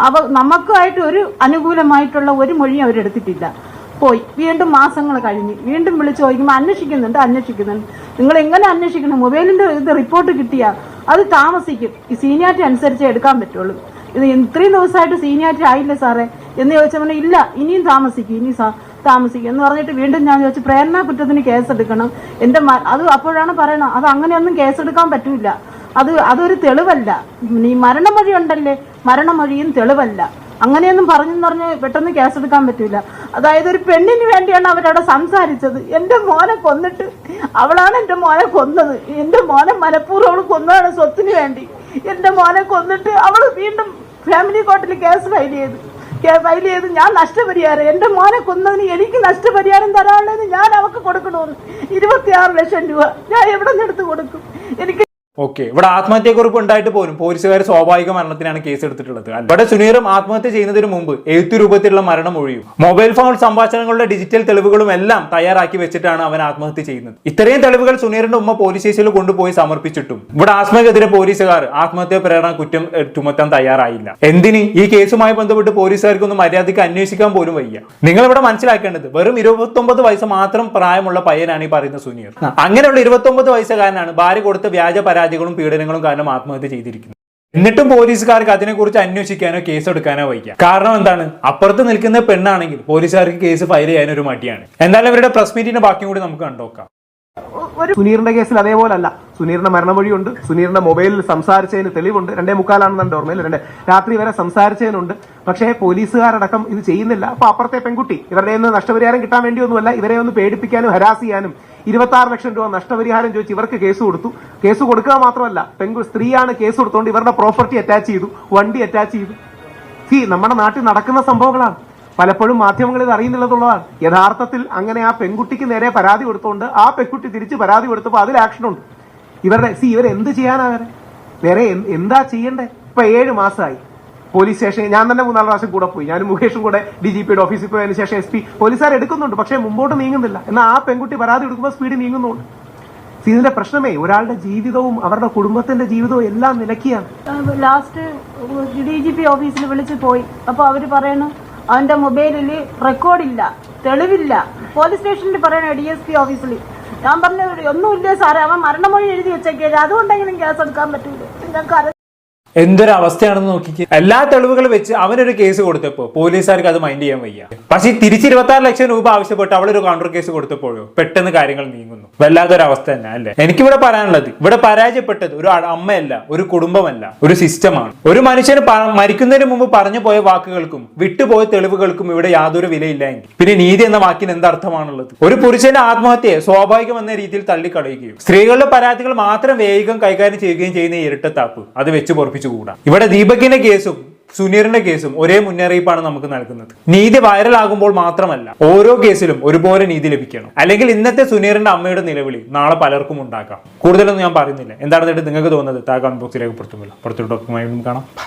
അവ നമുക്കായിട്ട് ഒരു അനുകൂലമായിട്ടുള്ള ഒരു മൊഴിയും അവരെടുത്തിട്ടില്ല. പോയി. വീണ്ടും മാസങ്ങൾ കഴിഞ്ഞ്. വീണ്ടും വിളിച്ചു ചോദിക്കുമ്പോൾ അന്വേഷിക്കുന്നുണ്ട് അന്വേഷിക്കുന്നുണ്ട്. നിങ്ങൾ എങ്ങനെ അന്വേഷിക്കണം മൊബൈലിന്റെ ഇത് റിപ്പോർട്ട് കിട്ടിയാൽ അത് താമസിക്കും. ഈ സീനിയാരിറ്റി അനുസരിച്ച് എടുക്കാൻ പറ്റുള്ളൂ. ഇത് ഇത്രയും ദിവസമായിട്ട് സീനിയാരിറ്റി ആയില്ല സാറേ? എന്ന് ചോദിച്ചപ്പോൾ ഇല്ല ഇനിയും താമസിക്കും ഇനി താമസിക്കും. എന്ന് പറഞ്ഞിട്ട് വീണ്ടും ഞാൻ ചോദിച്ചു പ്രേരണ കുറ്റത്തിന് കേസെടുക്കണം എന്റെ അത് അപ്പോഴാണ് പറയണം അത് അങ്ങനെയൊന്നും കേസെടുക്കാൻ പറ്റില്ല അത് അതൊരു തെളിവല്ല. ഈ മരണമൊഴി ഉണ്ടല്ലേ മരണമൊഴിയും തെളിവല്ല. അങ്ങനെയൊന്നും പറഞ്ഞെന്ന് പറഞ്ഞ് പെട്ടെന്ന് കേസെടുക്കാൻ പറ്റില്ല അതായത് ഒരു പെണ്ണിന് വേണ്ടിയാണ് അവരവിടെ സംസാരിച്ചത്. എന്റെ മോനെ കൊന്നിട്ട് അവളാണ് എന്റെ മോനെ കൊന്നത്. എന്റെ മോനെ മനഃപൂർവം അവൾ കൊന്നതാണ് സ്വത്തിന് വേണ്ടി. എന്റെ മോനെ കൊന്നിട്ട് അവൾ വീണ്ടും ഫാമിലി കോർട്ടിൽ കേസ് ഫയൽ ചെയ്തു. ഫയൽ ചെയ്ത് ഞാൻ നഷ്ടപരിഹാരം. എന്റെ മോനെ കൊന്നതിന് എനിക്ക് നഷ്ടപരിഹാരം തരാനുള്ളത് ഞാൻ അവക്ക് കൊടുക്കണമെന്ന് ഇരുപത്തിയാറ് ലക്ഷം രൂപ ഞാൻ എവിടെ നിന്ന് എടുത്ത് കൊടുക്കും? എനിക്ക് ഓക്കെ. ഇവിടെ ആത്മഹത്യക്കുറിപ്പ് ഉണ്ടായിട്ട് പോലും പോലീസുകാർ സ്വാഭാവിക മരണത്തിനാണ് കേസ് എടുത്തിട്ടുള്ളത് ഇവിടെ സുനീറും ആത്മഹത്യ ചെയ്യുന്നതിന് മുമ്പ് എഴുത്തു രൂപത്തിലുള്ള മരണം ഒഴിയും. മൊബൈൽ ഫോൺ സംഭാഷണങ്ങളുടെ ഡിജിറ്റൽ തെളിവുകളും എല്ലാം തയ്യാറാക്കി വെച്ചിട്ടാണ് അവൻ ആത്മഹത്യ ചെയ്യുന്നത്. ഇത്രയും തെളിവുകൾ സുനീറിന്റെ ഉമ്മ പോലീസ് സ്റ്റേഷനിൽ കൊണ്ടുപോയി സമർപ്പിച്ചിട്ടും ഇവിടെ ആസ്മയ്ക്കെതിരെ പോലീസുകാർ ആത്മഹത്യ പ്രേരണ കുറ്റം ചുമത്താൻ തയ്യാറായില്ല. എന്തിന്? ഈ കേസുമായി ബന്ധപ്പെട്ട് പോലീസുകാർക്കൊന്നും മര്യാദയ്ക്ക് അന്വേഷിക്കാൻ പോലും വയ്യ. നിങ്ങൾ ഇവിടെ മനസ്സിലാക്കേണ്ടത് വെറും ഇരുപത്തൊമ്പത് വയസ്സ് മാത്രം പ്രായമുള്ള പയ്യനാണ് ഈ പറയുന്ന സുനീർ. അങ്ങനെയുള്ള ഇരുപത്തൊമ്പത് വയസ്സുകാരനാണ് ഭാര്യ കൊടുത്ത വ്യാജ പരാതികളും പീഡനങ്ങളും കാരണം ആത്മഹത്യ ചെയ്തിരിക്കുന്നു. എന്നിട്ടും പോലീസുകാർക്ക് അതിനെക്കുറിച്ച് അന്വേഷിക്കാനോ കേസ് എടുക്കാനോ വയ്ക്കാം കാരണം എന്താണ്? അപ്പുറത്ത് നിൽക്കുന്ന പെണ്ണാണെങ്കിൽ പോലീസുകാർക്ക് കേസ് ഫയൽ ചെയ്യാൻ ഒരു മടിയാണ്. എന്തായാലും അവരുടെ പ്രസ് മീറ്റിന്റെ ബാക്കി കൂടി നമുക്ക് കണ്ടോക്കാം ഒരു സുനീറിന്റെ കേസിൽ അതേപോലല്ല. സുനീറിന്റെ മരണമൊഴിയുണ്ട്. സുനീറിന്റെ മൊബൈലിൽ സംസാരിച്ചതിന് തെളിവുണ്ട്. രണ്ടേ മുക്കാലാണെന്ന് ഓർമ്മയിൽ. രണ്ട് രാത്രി വരെ സംസാരിച്ചതിനുണ്ട്. പക്ഷേ പോലീസുകാരടക്കം ഇത് ചെയ്യുന്നില്ല. അപ്പൊ അപ്പുറത്തെ പെൺകുട്ടി ഇവരുടെ നിന്ന് നഷ്ടപരിഹാരം കിട്ടാൻ വേണ്ടിയൊന്നുമല്ല ഇവരെ ഒന്ന് പേടിപ്പിക്കാനും ഹരാസ് ചെയ്യാനും ഇരുപത്തി ആറ് ലക്ഷം രൂപ നഷ്ടപരിഹാരം ചോദിച്ച് ഇവർക്ക് കേസ് കൊടുത്തു. കേസ് കൊടുക്കുക മാത്രമല്ല പെൺകു സ്ത്രീയാണ് കേസ് കൊടുത്തുകൊണ്ട് ഇവരുടെ പ്രോപ്പർട്ടി അറ്റാച്ച് ചെയ്തു വണ്ടി അറ്റാച്ച് ചെയ്തു. സി നമ്മുടെ നാട്ടിൽ നടക്കുന്ന സംഭവങ്ങളാണ്. പലപ്പോഴും മാധ്യമങ്ങൾ ഇത് അറിയുന്നുള്ളതുള്ളതാണ്. യഥാർത്ഥത്തിൽ അങ്ങനെ ആ പെൺകുട്ടിക്ക് നേരെ പരാതി കൊടുത്തുകൊണ്ട് ആ പെൺകുട്ടി തിരിച്ച് പരാതി കൊടുത്തപ്പോൾ അതിൽ ആക്ഷൻ ഉണ്ട്. ഇവരുടെ സി ഇവരെന്ത് ചെയ്യാനാ വേറെ വേറെ എന്താ ചെയ്യണ്ടേ? ഇപ്പൊ ഏഴ് മാസമായി പോലീസ് സ്റ്റേഷൻ ഞാൻ തന്നെ മൂന്നാൽ പ്രാവശ്യം കൂടെ പോയി. ഞാനും മുകേഷും കൂടെ ഡി ജി പിയുടെ ഓഫീസിൽ പോയതിനു ശേഷം എസ് പി പോലീസുകാർ എടുക്കുന്നുണ്ട്. പക്ഷേ മുമ്പോട്ട് നീങ്ങുന്നില്ല. എന്നാൽ ആ പെൺകുട്ടി പരാതി എടുക്കുമ്പോൾ സ്പീഡ് നീങ്ങുന്നുണ്ട്. ഇതിന്റെ പ്രശ്നമേ ഒരാളുടെ ജീവിതവും അവരുടെ കുടുംബത്തിന്റെ ജീവിതവും എല്ലാം നിലക്കിയാണ്. ലാസ്റ്റ് ഡി ജി പി ഓഫീസിൽ വിളിച്ച് പോയി. അപ്പോൾ അവർ പറയണു അവന്റെ മൊബൈലിൽ റെക്കോർഡില്ല തെളിവില്ല. പോലീസ് സ്റ്റേഷനിൽ പറയണ ഡി എസ് പി ഓഫീസിൽ ഞാൻ പറഞ്ഞു ഒന്നുമില്ല സാറേ അവൻ മരണമൊഴി എഴുതി വെച്ചേക്കേ അതുകൊണ്ടെങ്കിലും കേസ് എടുക്കാൻ പറ്റൂല. നിങ്ങൾക്ക് അറിയാം എന്തൊരു അവസ്ഥയാണെന്ന് നോക്കിക്ക്. എല്ലാ തെളിവുകളും വെച്ച് അവനൊരു കേസ് കൊടുത്തപ്പോ പോലീസുകാർക്ക് അത് മൈൻഡ് ചെയ്യാൻ വയ്യ. പക്ഷേ തിരിച്ച് ഇരുപത്തി ലക്ഷം രൂപ ആവശ്യപ്പെട്ട് അവളൊരു കൗണ്ടർ കേസ് കൊടുത്തപ്പോഴോ പെട്ടെന്ന് കാര്യങ്ങൾ നീങ്ങുന്നു. വല്ലാത്തൊരു അവസ്ഥ തന്നെ അല്ലേ? എനിക്കിവിടെ പറയാനുള്ളത് ഇവിടെ പരാജയപ്പെട്ടത് ഒരു അമ്മയല്ല ഒരു കുടുംബമല്ല ഒരു സിസ്റ്റമാണ് ഒരു മനുഷ്യന് മരിക്കുന്നതിന് മുമ്പ് പറഞ്ഞു പോയ വാക്കുകൾക്കും വിട്ടുപോയ തെളിവുകൾക്കും ഇവിടെ യാതൊരു വിലയില്ല എങ്കിൽ. പിന്നെ നീതി എന്ന വാക്കിന് എന്തർത്ഥമാണുള്ളത് ഒരു പുരുഷന്റെ ആത്മഹത്യയെ സ്വാഭാവികം എന്ന രീതിയിൽ തള്ളിക്കളയുകയും സ്ത്രീകളുടെ പരാതികൾ മാത്രം വേഗം കൈകാര്യം ചെയ്യുകയും ചെയ്യുന്ന ഇരട്ടത്താപ്പ് അത് വെച്ച് പൊറപ്പിച്ചുകൂടാ ഇവിടെ ദീപകിന്റെ കേസും സുനീറിന്റെ കേസും ഒരേ മുന്നറിയിപ്പാണ് നമുക്ക് നൽകുന്നത്. നീതി വൈറലാകുമ്പോൾ മാത്രമല്ല ഓരോ കേസിലും ഒരുപോലെ നീതി ലഭിക്കണം. അല്ലെങ്കിൽ ഇന്നത്തെ സുനീറിന്റെ അമ്മയുടെ നിലവിളി നാളെ പലർക്കും ഉണ്ടാക്കാം കൂടുതലൊന്നും ഞാൻ പറയുന്നില്ല. എന്താണെന്നിട്ട് നിങ്ങൾക്ക് തോന്നുന്നത്? താ കമന്റ് ബോക്സിലേക്ക് പുറത്തുമില്ല പുറത്തോട്ട് കാണാം.